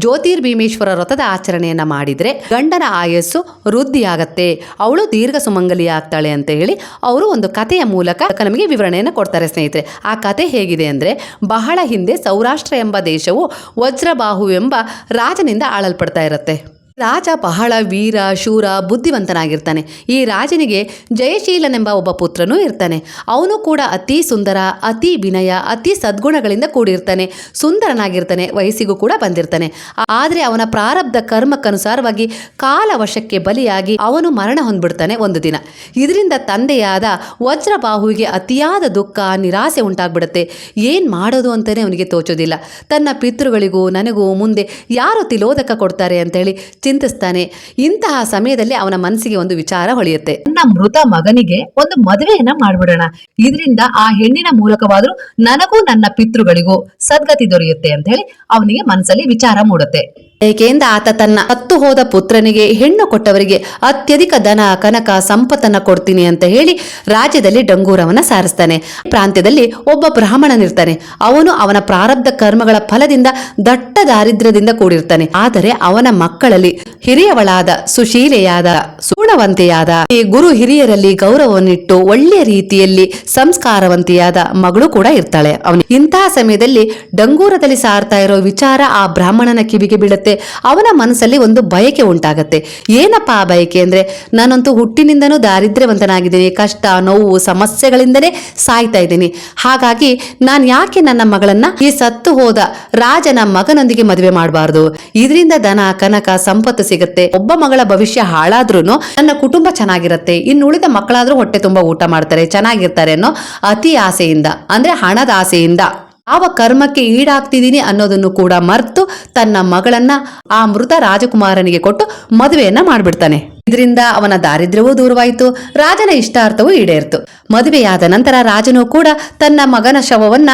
S1: ಜ್ಯೋತಿರ್ಭೀಮೇಶ್ವರ ವ್ರತದ ಆಚರಣೆಯನ್ನು ಮಾಡಿದರೆ ಗಂಡನ ಆಯಸ್ಸು ವೃದ್ಧಿಯಾಗತ್ತೆ, ಅವಳು ದೀರ್ಘ ಸುಮಂಗಲಿ ಆಗ್ತಾಳೆ ಅಂತ ಹೇಳಿ ಅವರು ಒಂದು ಕಥೆಯ ಮೂಲಕ ನಮಗೆ ವಿವರಣೆಯನ್ನು ಕೊಡ್ತಾರೆ ಸ್ನೇಹಿತರೆ. ಆ ಕತೆ ಹೇಗಿದೆ ಅಂದರೆ, ಬಹಳ ಹಿಂದೆ ಸೌರಾಷ್ಟ್ರ ಎಂಬ ದೇಶವು ವಜ್ರಬಾಹು ಎಂಬ ರಾಜನಿಂದ ಆಳಲ್ಪಡ್ತಾ ಇರುತ್ತೆ. ರಾಜ ಬಹಳ ವೀರ, ಶೂರ, ಬುದ್ಧಿವಂತನಾಗಿರ್ತಾನೆ. ಈ ರಾಜನಿಗೆ ಜಯಶೀಲನೆಂಬ ಒಬ್ಬ ಪುತ್ರನೂ ಇರ್ತಾನೆ. ಅವನು ಕೂಡ ಅತಿ ಸುಂದರ, ಅತಿ ವಿನಯ, ಅತಿ ಸದ್ಗುಣಗಳಿಂದ ಕೂಡಿರ್ತಾನೆ. ಸುಂದರನಾಗಿರ್ತಾನೆ, ವಯಸ್ಸಿಗೂ ಕೂಡ ಬಂದಿರ್ತಾನೆ. ಆದರೆ ಅವನ ಪ್ರಾರಬ್ಧ ಕರ್ಮಕ್ಕನುಸಾರವಾಗಿ ಕಾಲ ವಶಕ್ಕೆ ಬಲಿಯಾಗಿ ಅವನು ಮರಣ ಹೊಂದ್ಬಿಡ್ತಾನೆ ಒಂದು ದಿನ. ಇದರಿಂದ ತಂದೆಯಾದ ವಜ್ರಬಾಹುವಿಗೆ ಅತಿಯಾದ ದುಃಖ, ನಿರಾಸೆ ಉಂಟಾಗ್ಬಿಡುತ್ತೆ. ಏನು ಮಾಡೋದು ಅಂತಲೇ ಅವನಿಗೆ ತೋಚೋದಿಲ್ಲ. ತನ್ನ ಪಿತೃಗಳಿಗೂ, ನನಗೂ ಮುಂದೆ ಯಾರು ತಿಲೋದಕ ಕೊಡ್ತಾರೆ ಅಂತೇಳಿ ಚಿಂತಿಸ್ತಾನೆ. ಇಂತಹ ಸಮಯದಲ್ಲಿ ಅವನ ಮನಸ್ಸಿಗೆ ಒಂದು ವಿಚಾರ ಹೊಳೆಯುತ್ತೆ.
S2: ನನ್ನ ಮೃತ ಮಗನಿಗೆ ಒಂದು ಮದುವೆಯನ್ನ ಮಾಡ್ಬಿಡೋಣ. ಇದರಿಂದ ಆ ಹೆಣ್ಣಿನ ಮೂಲಕವಾದ್ರೂ ನನಗೂ ನನ್ನ ಪಿತೃಗಳಿಗೂ ಸದ್ಗತಿ ದೊರೆಯುತ್ತೆ ಅಂತ ಹೇಳಿ ಅವನಿಗೆ ಮನಸ್ಸಲ್ಲಿ ವಿಚಾರ ಮೂಡುತ್ತೆ.
S1: ಏಕೆಂದ ಆತ ತನ್ನ ಹತ್ತು ಹೋದ ಪುತ್ರನಿಗೆ ಹೆಣ್ಣು ಕೊಟ್ಟವರಿಗೆ ಅತ್ಯಧಿಕ ದನ ಕನಕ, ಸಂಪತ್ತನ್ನ ಕೊಡ್ತೀನಿ ಅಂತ ಹೇಳಿ ರಾಜ್ಯದಲ್ಲಿ ಡಂಗೂರವನ್ನ ಸಾರಿಸ್ತಾನೆ. ಪ್ರಾಂತ್ಯದಲ್ಲಿ ಒಬ್ಬ ಬ್ರಾಹ್ಮಣನಿರ್ತಾನೆ. ಅವನು ಅವನ ಪ್ರಾರಬ್ಧ ಕರ್ಮಗಳ ಫಲದಿಂದ ದಟ್ಟ ದಾರಿದ್ರ್ಯದಿಂದ ಕೂಡಿರ್ತಾನೆ. ಆದರೆ ಅವನ ಮಕ್ಕಳಲ್ಲಿ ಹಿರಿಯವಳಾದ ಸುಶೀಲೆಯಾದ, ಸೂಣವಂತೆಯಾದ, ಈ ಗುರು ಹಿರಿಯರಲ್ಲಿ ಗೌರವವನ್ನಿಟ್ಟು ಒಳ್ಳೆಯ ರೀತಿಯಲ್ಲಿ ಸಂಸ್ಕಾರವಂತೆಯಾದ ಮಗಳು ಕೂಡ ಇರ್ತಾಳೆ. ಅವನು ಇಂತಹ ಸಮಯದಲ್ಲಿ ಡಂಗೂರದಲ್ಲಿ ಸಾರ್ತಾ ಇರೋ ವಿಚಾರ ಆ ಬ್ರಾಹ್ಮಣನ ಕಿವಿಗೆ ಬೀಳುತ್ತೆ. ಅವನ ಮನಸ್ಸಲ್ಲಿ ಒಂದು ಬಯಕೆ ಉಂಟಾಗತ್ತೆ. ಏನಪ್ಪಾ ಆ ಬಯಕೆ ಅಂದ್ರೆ, ನಾನಂತೂ ಹುಟ್ಟಿನಿಂದನೂ ದಾರಿದ್ರ್ಯವಂತನಾಗಿದ್ದೀನಿ. ಕಷ್ಟ, ನೋವು, ಸಮಸ್ಯೆಗಳಿಂದಲೇ ಸಾಯ್ತಾ ಇದ್ದೀನಿ. ಹಾಗಾಗಿ ನಾನು ಯಾಕೆ ನನ್ನ ಮಗಳನ್ನ ಈ ಸತ್ತು ಹೋದ ರಾಜನ ಮಗನೊಂದಿಗೆ ಮದುವೆ ಮಾಡಬಾರ್ದು? ಇದರಿಂದ ದನ ಕನಕ, ಸಂಪತ್ತು ಸಿಗುತ್ತೆ. ಒಬ್ಬ ಮಗಳ ಭವಿಷ್ಯ ಹಾಳಾದ್ರೂ ನನ್ನ ಕುಟುಂಬ ಚೆನ್ನಾಗಿರುತ್ತೆ. ಇನ್ನು ಉಳಿದ ಮಕ್ಕಳಾದ್ರೂ ಹೊಟ್ಟೆ ತುಂಬಾ ಊಟ ಮಾಡ್ತಾರೆ, ಚೆನ್ನಾಗಿರ್ತಾರೆ ಅನ್ನೋ ಅತಿ ಆಸೆಯಿಂದ, ಅಂದ್ರೆ ಹಣದ ಆಸೆಯಿಂದ. ಯಾವ ಕರ್ಮಕ್ಕೆ ಈಡಾಗ್ತಿದ್ದೀನಿ ಅನ್ನೋದನ್ನು ಕೂಡ ಮರೆತು ತನ್ನ ಮಗಳನ್ನ ಆ ಮೃತ ರಾಜಕುಮಾರನಿಗೆ ಕೊಟ್ಟು ಮದುವೆಯನ್ನ ಮಾಡ್ಬಿಡ್ತಾನೆ. ಇದರಿಂದ ಅವನ ದಾರಿದ್ರ್ಯವೂ ದೂರವಾಯಿತು, ರಾಜನ ಇಷ್ಟಾರ್ಥವೂ ಈಡೇರ್ತು. ಮದುವೆಯಾದ ನಂತರ ರಾಜನು ಕೂಡ ತನ್ನ ಮಗನ ಶವವನ್ನ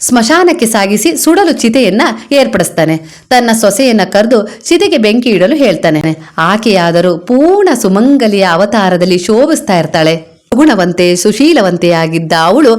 S1: ಸ್ಮಶಾನಕ್ಕೆ ಸಾಗಿಸಿ ಸುಡಲು ಚಿತೆಯನ್ನ ಏರ್ಪಡಿಸ್ತಾನೆ. ತನ್ನ ಸೊಸೆಯನ್ನ ಕರೆದು ಚಿತೆಗೆ ಬೆಂಕಿ ಇಡಲು ಹೇಳ್ತಾನೆ. ಆಕೆಯಾದರೂ ಪೂರ್ಣ ಸುಮಂಗಲಿಯ ಅವತಾರದಲ್ಲಿ ಶೋಭಿಸ್ತಾ ಇರ್ತಾಳೆ. ಗುಣವಂತೆ ಸುಶೀಲವಂತೆಯಾಗಿದ್ದ ಅವಳು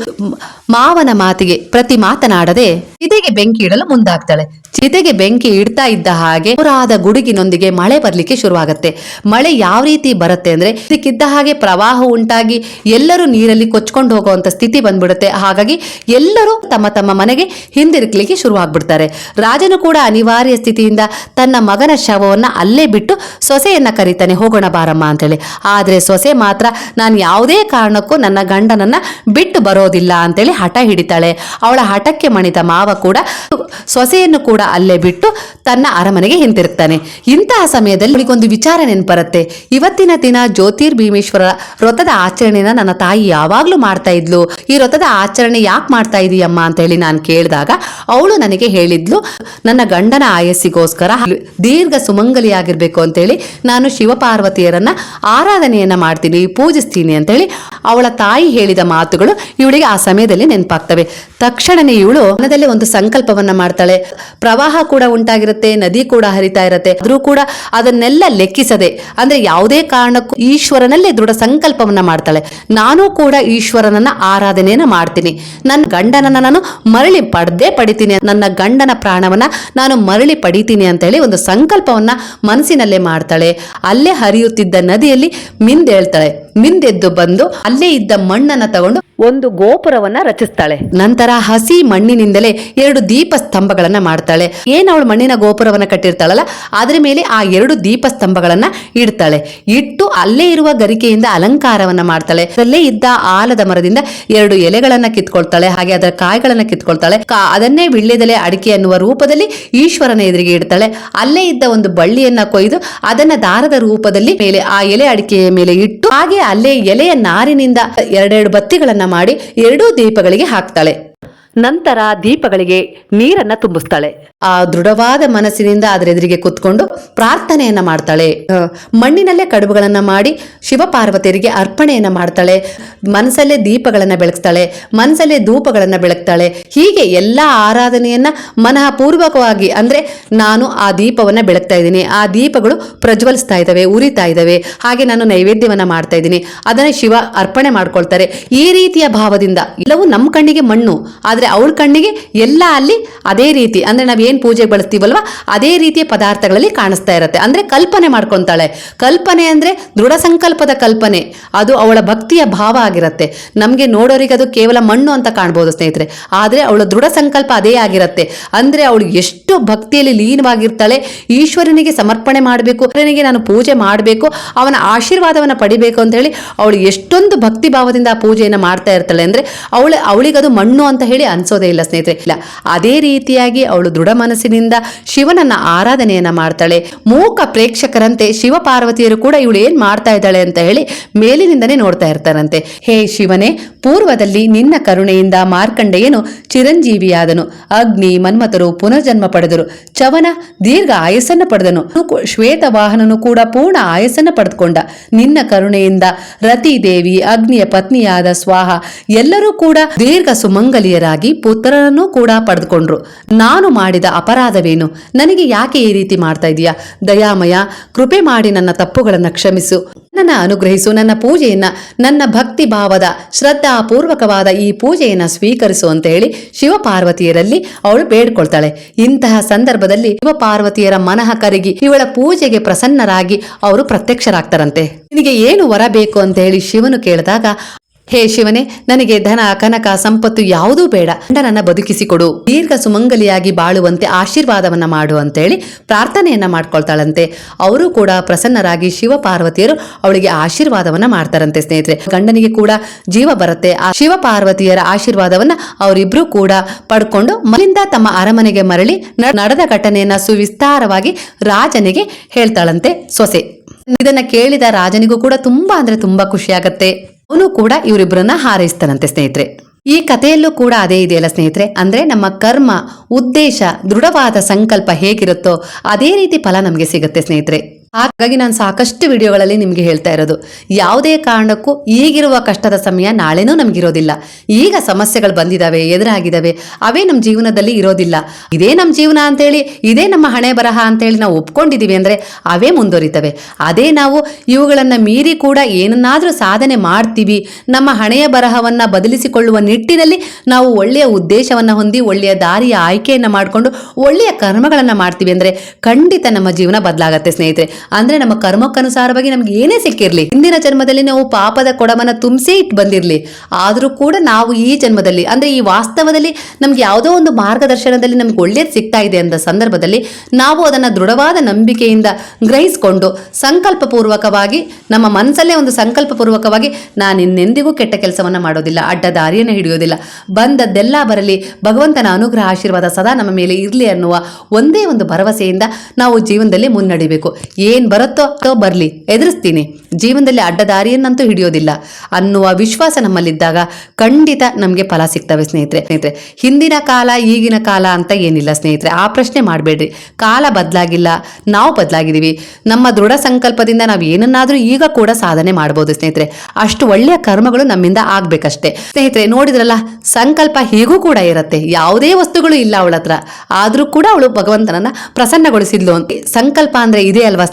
S1: ಮಾವನ ಮಾತಿಗೆ ಪ್ರತಿ ಮಾತನಾಡದೆ ಇದೆಗೆ ಬೆಂಕಿ ಇಡಲು ಮುಂದಾಗ್ತಾಳೆ. ಚಿತೆಗೆ ಬೆಂಕಿ ಇಡ್ತಾ ಇದ್ದ ಹಾಗೆ ಪುರಾದ ಗುಡುಗಿನೊಂದಿಗೆ ಮಳೆ ಬರಲಿಕ್ಕೆ ಶುರುವಾಗುತ್ತೆ. ಮಳೆ ಯಾವ ರೀತಿ ಬರುತ್ತೆ ಅಂದ್ರೆ ಇದಕ್ಕಿದ್ದ ಹಾಗೆ ಪ್ರವಾಹ ಉಂಟಾಗಿ ಎಲ್ಲರೂ ನೀರಲ್ಲಿ ಕೊಚ್ಕೊಂಡು ಹೋಗುವಂತ ಸ್ಥಿತಿ ಬಂದ್ಬಿಡುತ್ತೆ. ಹಾಗಾಗಿ ಎಲ್ಲರೂ ತಮ್ಮ ತಮ್ಮ ಮನೆಗೆ ಹಿಂದಿರುಗ್ಲಿಕ್ಕೆ ಶುರುವಾಗ್ಬಿಡ್ತಾರೆ. ರಾಜನು ಕೂಡ ಅನಿವಾರ್ಯ ಸ್ಥಿತಿಯಿಂದ ತನ್ನ ಮಗನ ಶವವನ್ನ ಅಲ್ಲೇ ಬಿಟ್ಟು ಸೊಸೆಯನ್ನ ಕರೀತಾನೆ, ಹೋಗೋಣ ಬಾರಮ್ಮ ಅಂತೇಳಿ. ಆದ್ರೆ ಸೊಸೆ ಮಾತ್ರ, ನಾನು ಯಾವುದೇ ಕಾರಣಕ್ಕೂ ನನ್ನ ಗಂಡನನ್ನ ಬಿಟ್ಟು ಬರೋದಿಲ್ಲ ಅಂತೇಳಿ ಹಠ ಹಿಡಿತಾಳೆ. ಅವಳ ಹಠಕ್ಕೆ ಮಣಿದ ಮಾವ ಕೂಡ ಸೊಸೆಯನ್ನು ಕೂಡ ಅಲ್ಲೇ ಬಿಟ್ಟು ತನ್ನ ಅರಮನೆಗೆ ಹಿಂತಿರುಗ್ತಾನೆ. ಇಂತಹ ಸಮಯದಲ್ಲಿ ಅವನಿಗೊಂದು ವಿಚಾರ ನೆನಪರುತ್ತೆ. ಇವತ್ತಿನ ದಿನ ಜ್ಯೋತಿರ್ ಭೀಮೇಶ್ವರ ವ್ರತದ ಆಚರಣೆನ ನನ್ನ ತಾಯಿ ಯಾವಾಗ್ಲೂ ಮಾಡ್ತಾ ಇದ್ಲು. ಈ ವ್ರತದ ಆಚರಣೆ ಯಾಕೆ ಮಾಡ್ತಾ ಇದೀಯಮ್ಮ ಅಂತ ಹೇಳಿ ನಾನು ಕೇಳಿದಾಗ ಅವಳು ನನಗೆ ಹೇಳಿದ್ಲು, ನನ್ನ ಗಂಡನ ಆಯಸ್ಸಿಗೋಸ್ಕರ ದೀರ್ಘ ಸುಮಂಗಲಿಯಾಗಿರ್ಬೇಕು ಅಂತೇಳಿ ನಾನು ಶಿವಪಾರ್ವತಿಯರನ್ನ ಆರಾಧನೆಯನ್ನ ಮಾಡ್ತೀನಿ, ಪೂಜಿಸ್ತೀನಿ ಅಂತೇಳಿ ಅವಳ ತಾಯಿ ಹೇಳಿದ ಮಾತುಗಳು ಇವಳಿಗೆ ಆ ಸಮಯದಲ್ಲಿ ನೆನಪಾಗ್ತವೆ. ತಕ್ಷಣನೇ ಇವಳು ಮನದಲ್ಲಿ ಒಂದು ಸಂಕಲ್ಪವನ್ನ ಮಾಡ್ತಾಳೆ. ಪ್ರವಾಹ ಕೂಡ ಉಂಟಾಗಿರುತ್ತೆ, ನದಿ ಕೂಡ ಹರಿತಾ ಇರುತ್ತೆ. ಆದ್ರೂ ಕೂಡ ಅದನ್ನೆಲ್ಲ ಲೆಕ್ಕಿಸದೆ, ಅಂದ್ರೆ ಯಾವುದೇ ಕಾರಣಕ್ಕೂ ಈಶ್ವರನಲ್ಲೇ ದೃಢ ಸಂಕಲ್ಪವನ್ನ ಮಾಡ್ತಾಳೆ. ನಾನು ಕೂಡ ಈಶ್ವರನನ್ನ ಆರಾಧನೆಯನ್ನ ಮಾಡ್ತೀನಿ. ನನ್ನ ಗಂಡನನ್ನ ನಾನು ಮರಳಿ ಪಡೆದೇ ಪಡಿತೀನಿ. ನನ್ನ ಗಂಡನ ಪ್ರಾಣವನ್ನ ನಾನು ಮರಳಿ ಪಡಿತೀನಿ ಅಂತ ಹೇಳಿ ಒಂದು ಸಂಕಲ್ಪವನ್ನ ಮನಸ್ಸಿನಲ್ಲೇ ಮಾಡ್ತಾಳೆ. ಅಲ್ಲೇ ಹರಿಯುತ್ತಿದ್ದ ನದಿಯಲ್ಲಿ ಮಿಂದೇಳ್ತಾಳೆ ಮಿಂದೆದ್ದು ಬಂದು ಅಲ್ಲೇ ಇದ್ದ ಮಣ್ಣನ್ನ ತಗೊಂಡು ಒಂದು ಗೋಪುರವನ್ನ ರಚಿಸ್ತಾಳೆ. ನಂತರ ಹಸಿ ಮಣ್ಣಿನಿಂದಲೇ ಎರಡು ದೀಪ ಸ್ತಂಭಗಳನ್ನ ಮಾಡ್ತಾಳೆ. ಏನ್ ಅವಳು ಮಣ್ಣಿನ ಗೋಪುರವನ್ನ ಕಟ್ಟಿರ್ತಾಳಲ್ಲ, ಅದ್ರ ಮೇಲೆ ಆ ಎರಡು ದೀಪ ಸ್ತಂಭಗಳನ್ನ ಇಡ್ತಾಳೆ. ಇಟ್ಟು ಅಲ್ಲೇ ಇರುವ ಗರಿಕೆಯಿಂದ ಅಲಂಕಾರವನ್ನ ಮಾಡ್ತಾಳೆ. ಅದರಲ್ಲೇ ಇದ್ದ ಆಲದ ಮರದಿಂದ ಎರಡು ಎಲೆಗಳನ್ನ ಕಿತ್ಕೊಳ್ತಾಳೆ, ಹಾಗೆ ಅದರ ಕಾಯಿಗಳನ್ನ ಕಿತ್ಕೊಳ್ತಾಳೆ. ಅದನ್ನೇ ವಿಳ್ಳೆದಲೆ ಅಡಿಕೆ ಅನ್ನುವ ರೂಪದಲ್ಲಿ ಈಶ್ವರನ ಎದುರಿಗೆ ಇಡ್ತಾಳೆ. ಅಲ್ಲೇ ಇದ್ದ ಒಂದು ಬಳ್ಳಿಯನ್ನ ಕೊಯ್ದು ಅದನ್ನ ದಾರದ ರೂಪದಲ್ಲಿ ಮೇಲೆ, ಆ ಎಲೆ ಅಡಿಕೆಯ ಮೇಲೆ ಇಟ್ಟು, ಹಾಗೆ ಅಲ್ಲೇ ಎಲೆಯ ನಾರಿನಿಂದ ಎರಡೆರಡು ಬತ್ತಿಗಳನ್ನ ಮಾಡಿ ಎರಡೂ ದೀಪಗಳಿಗೆ ಹಾಕ್ತಾಳೆ. ನಂತರ ದೀಪಗಳಿಗೆ ನೀರನ್ನ ತುಂಬಿಸ್ತಾಳೆ. ಆ ದೃಢವಾದ ಮನಸ್ಸಿನಿಂದ ಅದರ ಎದುರಿಗೆ ಕುತ್ಕೊಂಡು ಪ್ರಾರ್ಥನೆಯನ್ನ ಮಾಡ್ತಾಳೆ. ಮಣ್ಣಿನಲ್ಲೇ ಕಡುಬುಗಳನ್ನ ಮಾಡಿ ಶಿವ ಪಾರ್ವತಿಯರಿಗೆ ಅರ್ಪಣೆಯನ್ನ ಮಾಡ್ತಾಳೆ. ಮನಸ್ಸಲ್ಲೇ ದೀಪಗಳನ್ನ ಬೆಳಗ್ತಾಳೆ ಮನಸ್ಸಲ್ಲೇ ಧೂಪಗಳನ್ನ ಬೆಳಗ್ತಾಳೆ. ಹೀಗೆ ಎಲ್ಲಾ ಆರಾಧನೆಯನ್ನ ಮನಃಪೂರ್ವಕವಾಗಿ ಅಂದ್ರೆ ನಾನು ಆ ದೀಪವನ್ನ ಬೆಳಗ್ತಾ ಇದ್ದೀನಿ. ಆ ದೀಪಗಳು ಪ್ರಜ್ವಲಿಸ್ತಾ ಇದ್ದಾವೆ, ಉರಿತಾ ಇದ್ದಾವೆ. ಹಾಗೆ ನಾನು ನೈವೇದ್ಯವನ್ನ ಮಾಡ್ತಾ ಇದ್ದೀನಿ. ಅದನ್ನ ಶಿವ ಅರ್ಪಣೆ ಮಾಡ್ಕೊಳ್ತಾರೆ. ಈ ರೀತಿಯ ಭಾವದಿಂದ ಎಲ್ಲವೂ ನಮ್ಮ ಕಣ್ಣಿಗೆ ಮಣ್ಣು. ಆದ್ರೆ ಅವಳ ಕಣ್ಣಿಗೆ ಎಲ್ಲ ಅಲ್ಲಿ ಅದೇ ರೀತಿ, ಅಂದ್ರೆ ನಾವು ಏನು ಪೂಜೆಗೆ ಬಳಸ್ತೀವಲ್ವ, ಅದೇ ರೀತಿಯ ಪದಾರ್ಥಗಳಲ್ಲಿ ಕಾಣಿಸ್ತಾ ಇರುತ್ತೆ. ಅಂದ್ರೆ ಕಲ್ಪನೆ ಮಾಡ್ಕೊಂತಾಳೆ. ಕಲ್ಪನೆ ಅಂದ್ರೆ ದೃಢ ಸಂಕಲ್ಪದ ಕಲ್ಪನೆ. ಅದು ಅವಳ ಭಕ್ತಿಯ ಭಾವ ಆಗಿರುತ್ತೆ. ನಮ್ಗೆ ನೋಡೋರಿಗೆ ಅದು ಕೇವಲ ಮಣ್ಣು ಅಂತ ಕಾಣ್ಬೋದು ಸ್ನೇಹಿತರೆ. ಆದ್ರೆ ಅವಳ ದೃಢ ಸಂಕಲ್ಪ ಅದೇ ಆಗಿರುತ್ತೆ. ಅಂದ್ರೆ ಅವಳು ಎಷ್ಟು ಭಕ್ತಿಯಲ್ಲಿ ಲೀನವಾಗಿರ್ತಾಳೆ. ಈಶ್ವರನಿಗೆ ಸಮರ್ಪಣೆ ಮಾಡಬೇಕು, ಈಶ್ವರನಿಗೆ ನಾನು ಪೂಜೆ ಮಾಡಬೇಕು, ಅವನ ಆಶೀರ್ವಾದವನ್ನ ಪಡಿಬೇಕು ಅಂತ ಹೇಳಿ ಅವಳು ಎಷ್ಟೊಂದು ಭಕ್ತಿ ಭಾವದಿಂದ ಆ ಪೂಜೆಯನ್ನು ಮಾಡ್ತಾ ಇರ್ತಾಳೆ ಅಂದ್ರೆ ಅವಳು ಅವಳಿಗದು ಮಣ್ಣು ಅಂತ ಹೇಳಿ ಅನ್ಸೋದೇ ಇಲ್ಲ ಸ್ನೇಹಿತರೆ. ಇಲ್ಲ, ಅದೇ ರೀತಿಯಾಗಿ ಅವಳು ದೃಢ ಮನಸ್ಸಿನಿಂದ ಶಿವನನ್ನ ಆರಾಧನೆಯನ್ನ ಮಾಡ್ತಾಳೆ. ಮೂಕ ಪ್ರೇಕ್ಷಕರಂತೆ ಶಿವ ಪಾರ್ವತಿಯರು ಕೂಡ ಇವಳು ಏನ್ ಮಾಡ್ತಾ ಇದ್ದಾಳೆ ಅಂತ ಹೇಳಿ ಮೇಲಿನಿಂದನೇ ನೋಡ್ತಾ ಇರ್ತಾರಂತೆ. ಹೇ ಶಿವನೇ, ಪೂರ್ವದಲ್ಲಿ ನಿನ್ನ ಕರುಣೆಯಿಂದ ಮಾರ್ಕಂಡೆಯನು ಚಿರಂಜೀವಿಯಾದನು. ಅಗ್ನಿ ಮನ್ಮಥರು ಪುನರ್ಜನ್ಮ ಪಡೆದರು. ಚವನ ದೀರ್ಘ ಆಯಸ್ಸನ್ನು ಪಡೆದನು. ಶ್ವೇತ ವಾಹನನು ಕೂಡ ಪೂರ್ಣ ಆಯಸ್ಸನ್ನು ಪಡೆದುಕೊಂಡ. ನಿನ್ನ ಕರುಣೆಯಿಂದ ರತಿ ದೇವಿ, ಅಗ್ನಿಯ ಪತ್ನಿಯಾದ ಸ್ವಾಹ ಎಲ್ಲರೂ ಕೂಡ ದೀರ್ಘ ಸುಮಂಗಲಿಯರಾಗಿ ಪುತ್ರರನ್ನು ಕೂಡ ಪಡೆದುಕೊಂಡ್ರು. ನಾನು ಮಾಡಿದ ಅಪರಾಧವೇನು? ನನಗೆ ಯಾಕೆ ಈ ರೀತಿ ಮಾಡ್ತಾ ಇದೀಯಾ? ದಯಾಮಯ, ಕೃಪೆ ಮಾಡಿ ನನ್ನ ತಪ್ಪುಗಳನ್ನು ಕ್ಷಮಿಸು. ನನ್ನ ಅನುಗ್ರಹಿಸು. ನನ್ನ ಪೂಜೆಯನ್ನ, ನನ್ನ ಭಕ್ತಿ ಭಾವದ ಶ್ರದ್ಧಾಪೂರ್ವಕವಾದ ಈ ಪೂಜೆಯನ್ನ ಸ್ವೀಕರಿಸು ಅಂತ ಹೇಳಿ ಶಿವಪಾರ್ವತಿಯರಲ್ಲಿ ಅವಳು ಬೇಡ್ಕೊಳ್ತಾಳೆ. ಇಂತಹ ಸಂದರ್ಭದಲ್ಲಿ ಶಿವಪಾರ್ವತಿಯರ ಮನಃ ಕರಗಿ ಇವಳ ಪೂಜೆಗೆ ಪ್ರಸನ್ನರಾಗಿ ಅವರು ಪ್ರತ್ಯಕ್ಷರಾಗ್ತಾರಂತೆ. ನಿನಗೆ ಏನು ವರ ಬೇಕು ಅಂತ ಹೇಳಿ ಶಿವನು ಕೇಳಿದಾಗ ಹೇ ಶಿವನೇ, ನನಗೆ ಧನ, ಕನಕ, ಸಂಪತ್ತು ಯಾವುದೂ ಬೇಡ. ಗಂಡನನ್ನ ಬದುಕಿಸಿಕೊಡು. ದೀರ್ಘ ಸುಮಂಗಲಿಯಾಗಿ ಬಾಳುವಂತೆ ಆಶೀರ್ವಾದವನ್ನ ಮಾಡು ಅಂತೇಳಿ ಪ್ರಾರ್ಥನೆಯನ್ನ ಮಾಡ್ಕೊಳ್ತಾಳಂತೆ. ಅವರು ಕೂಡ ಪ್ರಸನ್ನರಾಗಿ ಶಿವ ಪಾರ್ವತಿಯರು ಅವಳಿಗೆ ಆಶೀರ್ವಾದವನ್ನ ಮಾಡ್ತಾರಂತೆ ಸ್ನೇಹಿತರೆ. ಗಂಡನಿಗೆ ಕೂಡ ಜೀವ ಬರುತ್ತೆ. ಆ ಶಿವ ಪಾರ್ವತಿಯರ ಆಶೀರ್ವಾದವನ್ನ ಅವರಿಬ್ರು ಕೂಡ ಪಡ್ಕೊಂಡು ಮಲಿಂದ ತಮ್ಮ ಅರಮನೆಗೆ ಮರಳಿ ನಡೆದ ಘಟನೆಯನ್ನ ಸುವಿಸ್ತಾರವಾಗಿ ರಾಜನಿಗೆ ಹೇಳ್ತಾಳಂತೆ ಸೊಸೆ. ಇದನ್ನ ಕೇಳಿದ ರಾಜನಿಗೂ ಕೂಡ ತುಂಬಾ ಅಂದ್ರೆ ತುಂಬಾ ಖುಷಿಯಾಗತ್ತೆ. ಅವನು ಕೂಡ ಇವರಿಬ್ಬರನ್ನ ಹಾರೈಸ್ತಾನಂತೆ ಸ್ನೇಹಿತರೆ. ಈ ಕಥೆಯಲ್ಲೂ ಕೂಡ ಅದೇ ಇದೆಯಲ್ಲ ಸ್ನೇಹಿತರೆ? ಅಂದ್ರೆ ನಮ್ಮ ಕರ್ಮ, ಉದ್ದೇಶ, ದೃಢವಾದ ಸಂಕಲ್ಪ ಹೇಗಿರುತ್ತೋ ಅದೇ ರೀತಿ ಫಲ ನಮಗೆ ಸಿಗುತ್ತೆ ಸ್ನೇಹಿತರೆ. ಹಾಗಾಗಿ ನಾನು ಸಾಕಷ್ಟು ವಿಡಿಯೋಗಳಲ್ಲಿ ನಿಮಗೆ ಹೇಳ್ತಾ ಇರೋದು. ಯಾವುದೇ ಕಾರಣಕ್ಕೂ ಈಗಿರುವ ಕಷ್ಟದ ಸಮಯ ನಾಳೆನೂ ನಮಗಿರೋದಿಲ್ಲ. ಈಗ ಸಮಸ್ಯೆಗಳು ಬಂದಿದ್ದಾವೆ ಎದುರಾಗಿದ್ದಾವೆ ಅವೇ ನಮ್ಮ ಜೀವನದಲ್ಲಿ ಇರೋದಿಲ್ಲ. ಇದೇ ನಮ್ಮ ಜೀವನ ಅಂತೇಳಿ, ಇದೇ ನಮ್ಮ ಹಣೆ ಬರಹ ಅಂತೇಳಿ ನಾವು ಒಪ್ಕೊಂಡಿದೀವಿ ಅಂದ್ರೆ ಅವೇ ಮುಂದುವರಿತವೆ. ಅದೇ ನಾವು ಇವುಗಳನ್ನು ಮೀರಿ ಕೂಡ ಏನನ್ನಾದರೂ ಸಾಧನೆ ಮಾಡ್ತೀವಿ. ನಮ್ಮ ಹಣೆಯ ಬರಹವನ್ನ ಬದಲಿಸಿಕೊಳ್ಳುವ ನಿಟ್ಟಿನಲ್ಲಿ ನಾವು ಒಳ್ಳೆಯ ಉದ್ದೇಶವನ್ನ ಹೊಂದಿ, ಒಳ್ಳೆಯ ದಾರಿಯ ಆಯ್ಕೆಯನ್ನ ಮಾಡಿಕೊಂಡು, ಒಳ್ಳೆಯ ಕರ್ಮಗಳನ್ನ ಮಾಡ್ತೀವಿ ಅಂದರೆ ಖಂಡಿತ ನಮ್ಮ ಜೀವನ ಬದಲಾಗುತ್ತೆ ಸ್ನೇಹಿತರೆ. ಅಂದ್ರೆ ನಮ್ಮ ಕರ್ಮಕ್ಕನುಸಾರವಾಗಿ ನಮ್ಗೆ ಏನೇ ಸಿಕ್ಕಿರ್ಲಿ, ಹಿಂದಿನ ಜನ್ಮದಲ್ಲಿ ನಾವು ಪಾಪದ ಕೊಡವನ್ನ ತುಂಬಿಸಿ ಇಟ್ಟು ಬಂದಿರ್ಲಿ, ಆದ್ರೂ ಕೂಡ ನಾವು ಈ ಜನ್ಮದಲ್ಲಿ, ಅಂದ್ರೆ ಈ ವಾಸ್ತವದಲ್ಲಿ ನಮ್ಗೆ ಯಾವುದೋ ಒಂದು ಮಾರ್ಗದರ್ಶನದಲ್ಲಿ ನಮ್ಗೆ ಒಳ್ಳೇದು ಸಿಗ್ತಾ ಇದೆ ಅಂತ ಸಂದರ್ಭದಲ್ಲಿ ನಾವು ಅದನ್ನ ದೃಢವಾದ ನಂಬಿಕೆಯಿಂದ ಗ್ರಹಿಸಿಕೊಂಡು ಸಂಕಲ್ಪ ಪೂರ್ವಕವಾಗಿ ನಮ್ಮ ಮನಸ್ಸಲ್ಲೇ ಒಂದು ಸಂಕಲ್ಪ ಪೂರ್ವಕವಾಗಿ ನಾನು ಇನ್ನೆಂದಿಗೂ ಕೆಟ್ಟ ಕೆಲಸವನ್ನ ಮಾಡೋದಿಲ್ಲ, ಅಡ್ಡ ದಾರಿಯನ್ನು ಹಿಡಿಯೋದಿಲ್ಲ, ಬಂದದ್ದೆಲ್ಲ ಬರಲಿ, ಭಗವಂತನ ಅನುಗ್ರಹ ಆಶೀರ್ವಾದ ಸದಾ ನಮ್ಮ ಮೇಲೆ ಇರಲಿ ಅನ್ನುವ ಒಂದೇ ಒಂದು ಭರವಸೆಯಿಂದ ನಾವು ಜೀವನದಲ್ಲಿ ಮುನ್ನಡಿಬೇಕು. ಏನ್ ಬರುತ್ತೋ ಅಥವಾ ಬರ್ಲಿ. ಎದುರಿಸ್ತೀನಿ. ಜೀವನದಲ್ಲಿ ಅಡ್ಡದಾರಿಯನ್ನಂತೂ ಹಿಡಿಯೋದಿಲ್ಲ. ಅನ್ನುವ ವಿಶ್ವಾಸ ನಮ್ಮಲ್ಲಿದ್ದಾಗ ಖಂಡಿತ ನಮಗೆ ಫಲ ಸಿಗ್ತವೆ ಸ್ನೇಹಿತರೆ. ಸ್ನೇಹಿತರೆ, ಹಿಂದಿನ ಕಾಲ, ಈಗಿನ ಕಾಲ ಅಂತ ಏನಿಲ್ಲ ಸ್ನೇಹಿತರೆ. ಆ ಪ್ರಶ್ನೆ ಮಾಡಬೇಡ್ರಿ. ಕಾಲ ಬದಲಾಗಿಲ್ಲ. ನಾವು ಬದಲಾಗಿದ್ದೀವಿ. ನಮ್ಮ ದೃಢ ಸಂಕಲ್ಪದಿಂದ ನಾವು ಏನನ್ನಾದ್ರೂ ಈಗ ಕೂಡ ಸಾಧನೆ ಮಾಡ್ಬೋದು ಸ್ನೇಹಿತರೆ. ಅಷ್ಟು ಒಳ್ಳೆಯ ಕರ್ಮಗಳು ನಮ್ಮಿಂದ ಆಗ್ಬೇಕಷ್ಟೇ. ಸ್ನೇಹಿತರೆ, ನೋಡಿದ್ರಲ್ಲ, ಸಂಕಲ್ಪ ಹೀಗೂ ಕೂಡ ಇರುತ್ತೆ. ಯಾವುದೇ ವಸ್ತುಗಳು ಇಲ್ಲ ಅವಳ ಹತ್ರ ಆದ್ರೂ ಕೂಡ ಅವಳು ಭಗವಂತನನ್ನ ಪ್ರಸನ್ನಗೊಳಿಸಿದ್ಲು. ಸಂಕಲ್ಪ ಅಂದ್ರೆ ಇದೇ ಅಲ್ವಾ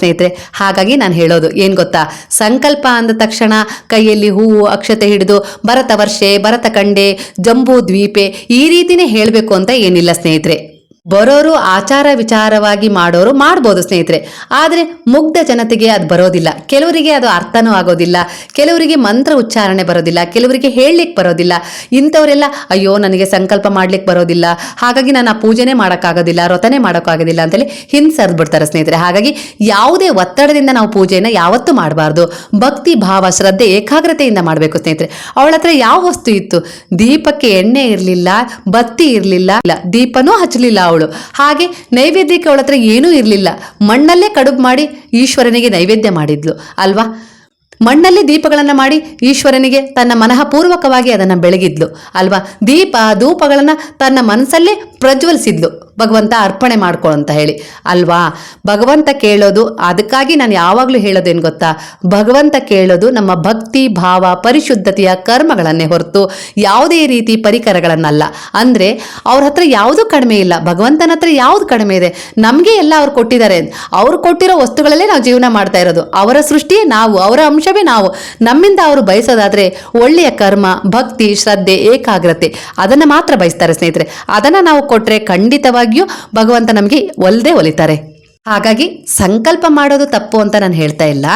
S1: ಹಾಗಾಗಿ ನಾನು ಹೇಳೋದು ಏನ್ ಗೊತ್ತಾ? ಸಂಕಲ್ಪ ಅಂದ ತಕ್ಷಣ ಕೈಯಲ್ಲಿ ಹೂವು, ಅಕ್ಷತೆ ಹಿಡಿದು ಭರತ ವರ್ಷೆ ಭರತ ಕಂಡೆ ಜಂಬೂ ದ್ವೀಪೆ ಈ ರೀತಿನೇ ಹೇಳಬೇಕು ಅಂತ ಏನಿಲ್ಲ ಸ್ನೇಹಿತರೆ. ಬರೋರು ಆಚಾರ ವಿಚಾರವಾಗಿ ಮಾಡೋರು ಮಾಡ್ಬೋದು ಸ್ನೇಹಿತರೆ. ಆದರೆ ಮುಗ್ಧ ಜನತೆಗೆ ಅದು ಬರೋದಿಲ್ಲ. ಕೆಲವರಿಗೆ ಅದು ಅರ್ಥನೂ ಆಗೋದಿಲ್ಲ. ಕೆಲವರಿಗೆ ಮಂತ್ರ ಉಚ್ಚಾರಣೆ ಬರೋದಿಲ್ಲ. ಕೆಲವರಿಗೆ ಹೇಳಲಿಕ್ಕೆ ಬರೋದಿಲ್ಲ. ಇಂಥವರೆಲ್ಲ, ಅಯ್ಯೋ, ನನಗೆ ಸಂಕಲ್ಪ ಮಾಡ್ಲಿಕ್ಕೆ ಬರೋದಿಲ್ಲ. ಹಾಗಾಗಿ ನಾನು ಆ ಪೂಜೆನೇ ಮಾಡೋಕ್ಕಾಗೋದಿಲ್ಲ ವ್ರತನೇ ಮಾಡೋಕ್ಕಾಗೋದಿಲ್ಲ ಅಂತೇಳಿ ಹಿಂದೆ ಬಿಡ್ತಾರೆ ಸ್ನೇಹಿತರೆ. ಹಾಗಾಗಿ ಯಾವುದೇ ಒತ್ತಡದಿಂದ ನಾವು ಪೂಜೆಯನ್ನು ಯಾವತ್ತೂ ಮಾಡಬಾರ್ದು. ಭಕ್ತಿ, ಭಾವ, ಶ್ರದ್ಧೆ ಏಕಾಗ್ರತೆಯಿಂದ ಮಾಡಬೇಕು ಸ್ನೇಹಿತರೆ. ಅವಳ ಹತ್ರ ಯಾವ ವಸ್ತು ಇತ್ತು? ದೀಪಕ್ಕೆ ಎಣ್ಣೆ ಇರಲಿಲ್ಲ, ಬತ್ತಿ ಇರಲಿಲ್ಲ ಇಲ್ಲ ದೀಪನೂ ಹಚ್ಚಲಿಲ್ಲ ಅವಳು. ಹಾಗೆ ನೈವೇದ್ಯಕ್ಕೆ ಅವಳ ಏನೂ ಇರಲಿಲ್ಲ. ಮಣ್ಣಲ್ಲೇ ಕಡುಬು ಮಾಡಿ ಈಶ್ವರನಿಗೆ ನೈವೇದ್ಯ ಮಾಡಿದ್ಲು. ಅಲ್ವಾ? ಮಣ್ಣಲ್ಲಿ ದೀಪಗಳನ್ನು ಮಾಡಿ ಈಶ್ವರನಿಗೆ ತನ್ನ ಮನಃಪೂರ್ವಕವಾಗಿ ಅದನ್ನು ಬೆಳಗಿದ್ಲು. ಅಲ್ವಾ? ದೀಪ ಧೂಪಗಳನ್ನು ತನ್ನ ಮನಸ್ಸಲ್ಲೇ ಪ್ರಜ್ವಲಿಸಿದ್ಲು. ಭಗವಂತ ಅರ್ಪಣೆ ಮಾಡ್ಕೊ ಅಂತ ಹೇಳಿ. ಅಲ್ವಾ? ಭಗವಂತ ಕೇಳೋದು ಅದಕ್ಕಾಗಿ ನಾನು ಯಾವಾಗಲೂ ಹೇಳೋದೇನು ಗೊತ್ತಾ? ಭಗವಂತ ಕೇಳೋದು ನಮ್ಮ ಭಕ್ತಿ, ಭಾವ, ಪರಿಶುದ್ಧತೆಯ ಕರ್ಮಗಳನ್ನೇ ಹೊರತು ಯಾವುದೇ ರೀತಿ ಪರಿಕರಗಳನ್ನಲ್ಲ. ಅಂದರೆ ಅವ್ರ ಹತ್ರ ಯಾವುದೂ ಕಡಿಮೆ ಇಲ್ಲ. ಭಗವಂತನ ಹತ್ರ ಯಾವುದು ಕಡಿಮೆ ಇದೆ? ನಮಗೆ ಎಲ್ಲ ಅವ್ರು ಕೊಟ್ಟಿದ್ದಾರೆ. ಅವ್ರು ಕೊಟ್ಟಿರೋ ವಸ್ತುಗಳಲ್ಲೇ ನಾವು ಜೀವನ ಮಾಡ್ತಾ ಇರೋದು. ಅವರ ಸೃಷ್ಟಿಯೇ ನಾವು, ಅವರ ಅಂಶವೇ ನಾವು. ನಮ್ಮಿಂದ ಅವರು ಬಯಸೋದಾದ್ರೆ ಒಳ್ಳೆಯ ಕರ್ಮ, ಭಕ್ತಿ, ಶ್ರದ್ಧೆ, ಏಕಾಗ್ರತೆ, ಅದನ್ನು ಮಾತ್ರ ಬಯಸ್ತಾರೆ ಸ್ನೇಹಿತರೆ. ಅದನ್ನು ನಾವು ಕೊಟ್ಟರೆ ಖಂಡಿತವಾಗಿಯೂ ಭಗವಂತ ನಮಗೆ ಒಲ್ದೇ ಒಲಿತಾರೆ. ಹಾಗಾಗಿ ಸಂಕಲ್ಪ ಮಾಡೋದು ತಪ್ಪು ಅಂತ ನಾನು ಹೇಳ್ತಾ ಇಲ್ಲ.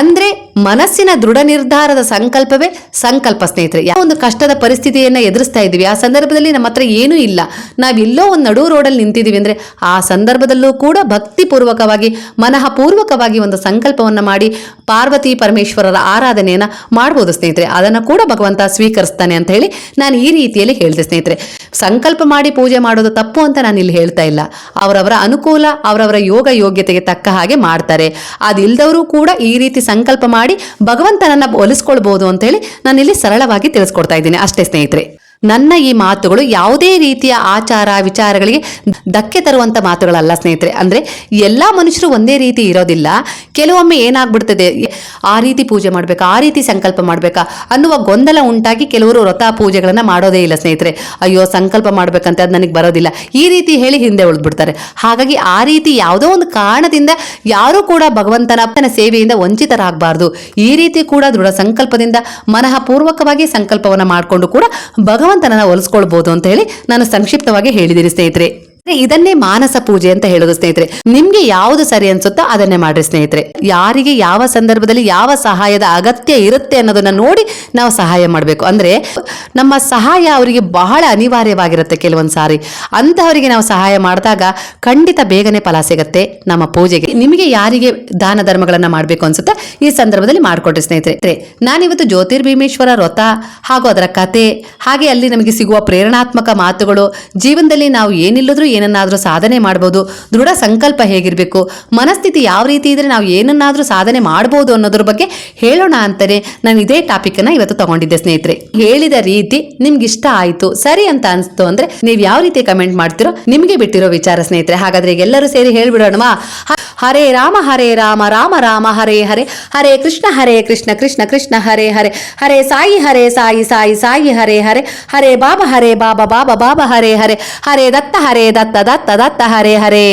S1: ಅಂದ್ರೆ ಮನಸ್ಸಿನ ದೃಢ ನಿರ್ಧಾರದ ಸಂಕಲ್ಪವೇ ಸಂಕಲ್ಪ ಸ್ನೇಹಿತರೆ. ಯಾವ ಒಂದು ಕಷ್ಟದ ಪರಿಸ್ಥಿತಿಯನ್ನ ಎದುರಿಸ್ತಾ ಇದ್ದೀವಿ, ಆ ಸಂದರ್ಭದಲ್ಲಿ ನಮ್ಮ ಹತ್ರ ಏನೂ ಇಲ್ಲ. ನಾವೆಲ್ಲೋ ಒಂದು ನಡು ರೋಡಲ್ಲಿ ನಿಂತಿದ್ದೀವಿ ಅಂದ್ರೆ ಆ ಸಂದರ್ಭದಲ್ಲೂ ಕೂಡ ಭಕ್ತಿಪೂರ್ವಕವಾಗಿ, ಮನಃಪೂರ್ವಕವಾಗಿ ಒಂದು ಸಂಕಲ್ಪವನ್ನು ಮಾಡಿ ಪಾರ್ವತಿ ಪರಮೇಶ್ವರರ ಆರಾಧನೆಯನ್ನ ಮಾಡ್ಬೋದು ಸ್ನೇಹಿತರೆ. ಅದನ್ನು ಕೂಡ ಭಗವಂತ ಸ್ವೀಕರಿಸ್ತಾನೆ ಅಂತ ಹೇಳಿ ನಾನು ಈ ರೀತಿಯಲ್ಲಿ ಹೇಳಿದೆ ಸ್ನೇಹಿತರೆ. ಸಂಕಲ್ಪ ಮಾಡಿ ಪೂಜೆ ಮಾಡೋದು ತಪ್ಪು ಅಂತ ನಾನು ಇಲ್ಲಿ ಹೇಳ್ತಾ ಇಲ್ಲ. ಅವರವರ ಅನುಕೂಲ, ಅವರವರ ಯೋಗ ಯೋಗ್ಯತೆಗೆ ತಕ್ಕ ಹಾಗೆ ಮಾಡ್ತಾರೆ. ಅದಿಲ್ಲದವರು ಕೂಡ ಈ ರೀತಿ ಸಂಕಲ್ಪ ಮಾಡಿ ಭಗವಂತನನ್ನ ಒಲಿಸ್ಕೊಳ್ಬಹುದು ಅಂತ ಹೇಳಿ ನಾನಿಲ್ಲಿ ಸರಳವಾಗಿ ತಿಳಿಸ್ಕೊಡ್ತಾ ಇದ್ದೀನಿ. ಅಷ್ಟೇ ಸ್ನೇಹಿತರೆ. ನನ್ನ ಈ ಮಾತುಗಳು ಯಾವುದೇ ರೀತಿಯ ಆಚಾರ ವಿಚಾರಗಳಿಗೆ ಧಕ್ಕೆ ತರುವಂಥ ಮಾತುಗಳಲ್ಲ ಸ್ನೇಹಿತರೆ. ಅಂದ್ರೆ ಎಲ್ಲ ಮನುಷ್ಯರು ಒಂದೇ ರೀತಿ ಇರೋದಿಲ್ಲ. ಕೆಲವೊಮ್ಮೆ ಏನಾಗ್ಬಿಡ್ತದೆ, ಆ ರೀತಿ ಪೂಜೆ ಮಾಡಬೇಕಾ, ಆ ರೀತಿ ಸಂಕಲ್ಪ ಮಾಡಬೇಕಾ ಅನ್ನುವ ಗೊಂದಲ ಉಂಟಾಗಿ ಕೆಲವರು ವ್ರತ ಪೂಜೆಗಳನ್ನು ಮಾಡೋದೇ ಇಲ್ಲ ಸ್ನೇಹಿತರೆ. ಅಯ್ಯೋ, ಸಂಕಲ್ಪ ಮಾಡಬೇಕಂತ ಅದು ನನಗೆ ಬರೋದಿಲ್ಲ. ಈ ರೀತಿ ಹೇಳಿ ಹಿಂದೆ ಉಳಿದ್ಬಿಡ್ತಾರೆ. ಹಾಗಾಗಿ ಆ ರೀತಿ ಯಾವುದೋ ಒಂದು ಕಾರಣದಿಂದ ಯಾರೂ ಕೂಡ ಭಗವಂತನ ಸೇವೆಯಿಂದ ವಂಚಿತರಾಗಬಾರ್ದು. ಈ ರೀತಿ ಕೂಡ ದೃಢ ಸಂಕಲ್ಪದಿಂದ ಮನಃಪೂರ್ವಕವಾಗಿ ಸಂಕಲ್ಪವನ್ನ ಮಾಡಿಕೊಂಡು ಕೂಡ ಭಗವಂತನನ್ನ ಒಲಿಸ್ಕೊಳ್ಬಹುದು ಅಂತ ಹೇಳಿ ನಾನು ಸಂಕ್ಷಿಪ್ತವಾಗಿ ಹೇಳಿದ್ದೀನಿ ಸ್ನೇಹಿತರೆ. ಇದನ್ನೇ ಮಾನಸ ಪೂಜೆ ಅಂತ ಹೇಳೋದು ಸ್ನೇಹಿತರೆ. ನಿಮ್ಗೆ ಯಾವುದು ಸರಿ ಅನ್ಸುತ್ತೋ ಅದನ್ನೇ ಮಾಡ್ರಿ ಸ್ನೇಹಿತರೆ. ಯಾರಿಗೆ ಯಾವ ಸಂದರ್ಭದಲ್ಲಿ ಯಾವ ಸಹಾಯದ ಅಗತ್ಯ ಇರುತ್ತೆ ಅನ್ನೋದನ್ನ ನೋಡಿ ನಾವು ಸಹಾಯ ಮಾಡಬೇಕು. ಅಂದ್ರೆ, ನಮ್ಮ ಸಹಾಯ ಅವರಿಗೆ ಬಹಳ ಅನಿವಾರ್ಯವಾಗಿರುತ್ತೆ ಕೆಲವೊಂದು ಸಾರಿ. ಅಂತಹವರಿಗೆ ನಾವು ಸಹಾಯ ಮಾಡಿದಾಗ ಖಂಡಿತ ಬೇಗನೆ ಫಲ ಸಿಗತ್ತೆ ನಮ್ಮ ಪೂಜೆಗೆ. ನಿಮಗೆ ಯಾರಿಗೆ ದಾನ ಧರ್ಮಗಳನ್ನ ಮಾಡಬೇಕು ಅನ್ಸುತ್ತೆ ಈ ಸಂದರ್ಭದಲ್ಲಿ ಮಾಡಿಕೊಟ್ರಿ ಸ್ನೇಹಿತರೆ. ನಾನಿವತ್ತು ಜ್ಯೋತಿರ್ಭೀಮೇಶ್ವರ ವ್ರತ ಹಾಗೂ ಅದರ ಕತೆ, ಹಾಗೆ ಅಲ್ಲಿ ನಮಗೆ ಸಿಗುವ ಪ್ರೇರಣಾತ್ಮಕ ಮಾತುಗಳು, ಜೀವನದಲ್ಲಿ ನಾವು ಏನಿಲ್ಲದ್ರೂ ಏನನ್ನಾದ್ರೂ ಸಾಧನೆ ಮಾಡ್ಬೋದು. ದೃಢ ಸಂಕಲ್ಪ ಹೇಗಿರಬೇಕು? ಮನಸ್ಥಿತಿ ಯಾವ ರೀತಿ ಇದ್ರೆ ನಾವು ಏನನ್ನಾದರೂ ಸಾಧನೆ ಮಾಡ್ಬೋದು ಅನ್ನೋದ್ರ ಬಗ್ಗೆ ಹೇಳೋಣ ಅಂತಾನೆ ನಾನು ಇದೇ ಟಾಪಿಕ್ ಅನ್ನ ಇವತ್ತು ತಗೊಂಡಿದ್ದೆ ಸ್ನೇಹಿತರೆ. ಹೇಳಿದ ರೀತಿ ನಿಮ್ಗೆ ಇಷ್ಟ ಆಯ್ತು, ಸರಿ ಅಂತ ಅನ್ಸ್ತು ಅಂದ್ರೆ ನೀವು ಯಾವ ರೀತಿ ಕಮೆಂಟ್ ಮಾಡ್ತಿರೋ ನಿಮಗೆ ಬಿಟ್ಟಿರೋ ವಿಚಾರ ಸ್ನೇಹಿತರೆ. ಹಾಗಾದ್ರೆ ಎಲ್ಲರೂ ಸೇರಿ ಹೇಳ್ಬಿಡೋಣವಾ? ಹರೇ ರಾಮ ಹರೇ ರಾಮ ರಾಮ ರಾಮ, ಹರೇ ಹರೇ ಹರೇ ಕೃಷ್ಣ ಹರೇ ಕೃಷ್ಣ ಕೃಷ್ಣ ಕೃಷ್ಣ, ಹರೇ ಹರೇ ಹರೇ ಸಾಯಿ ಹರೇ ಸಾಯಿ ಸಾಯಿ ಸಾಯಿ, ಹರೇ ಹರೇ ಹರೇ ಬಾಬಾ ಹರೇ ಬಾಬಾ ಬಾಬಾ ಬಾಬಾ, ಹರೇ ಹರೇ ಹರೇ ದತ್ತ ಹರೇ ದತ್ತ ದತ್ತ ದತ್ತ ಹರೇ ಹರೇ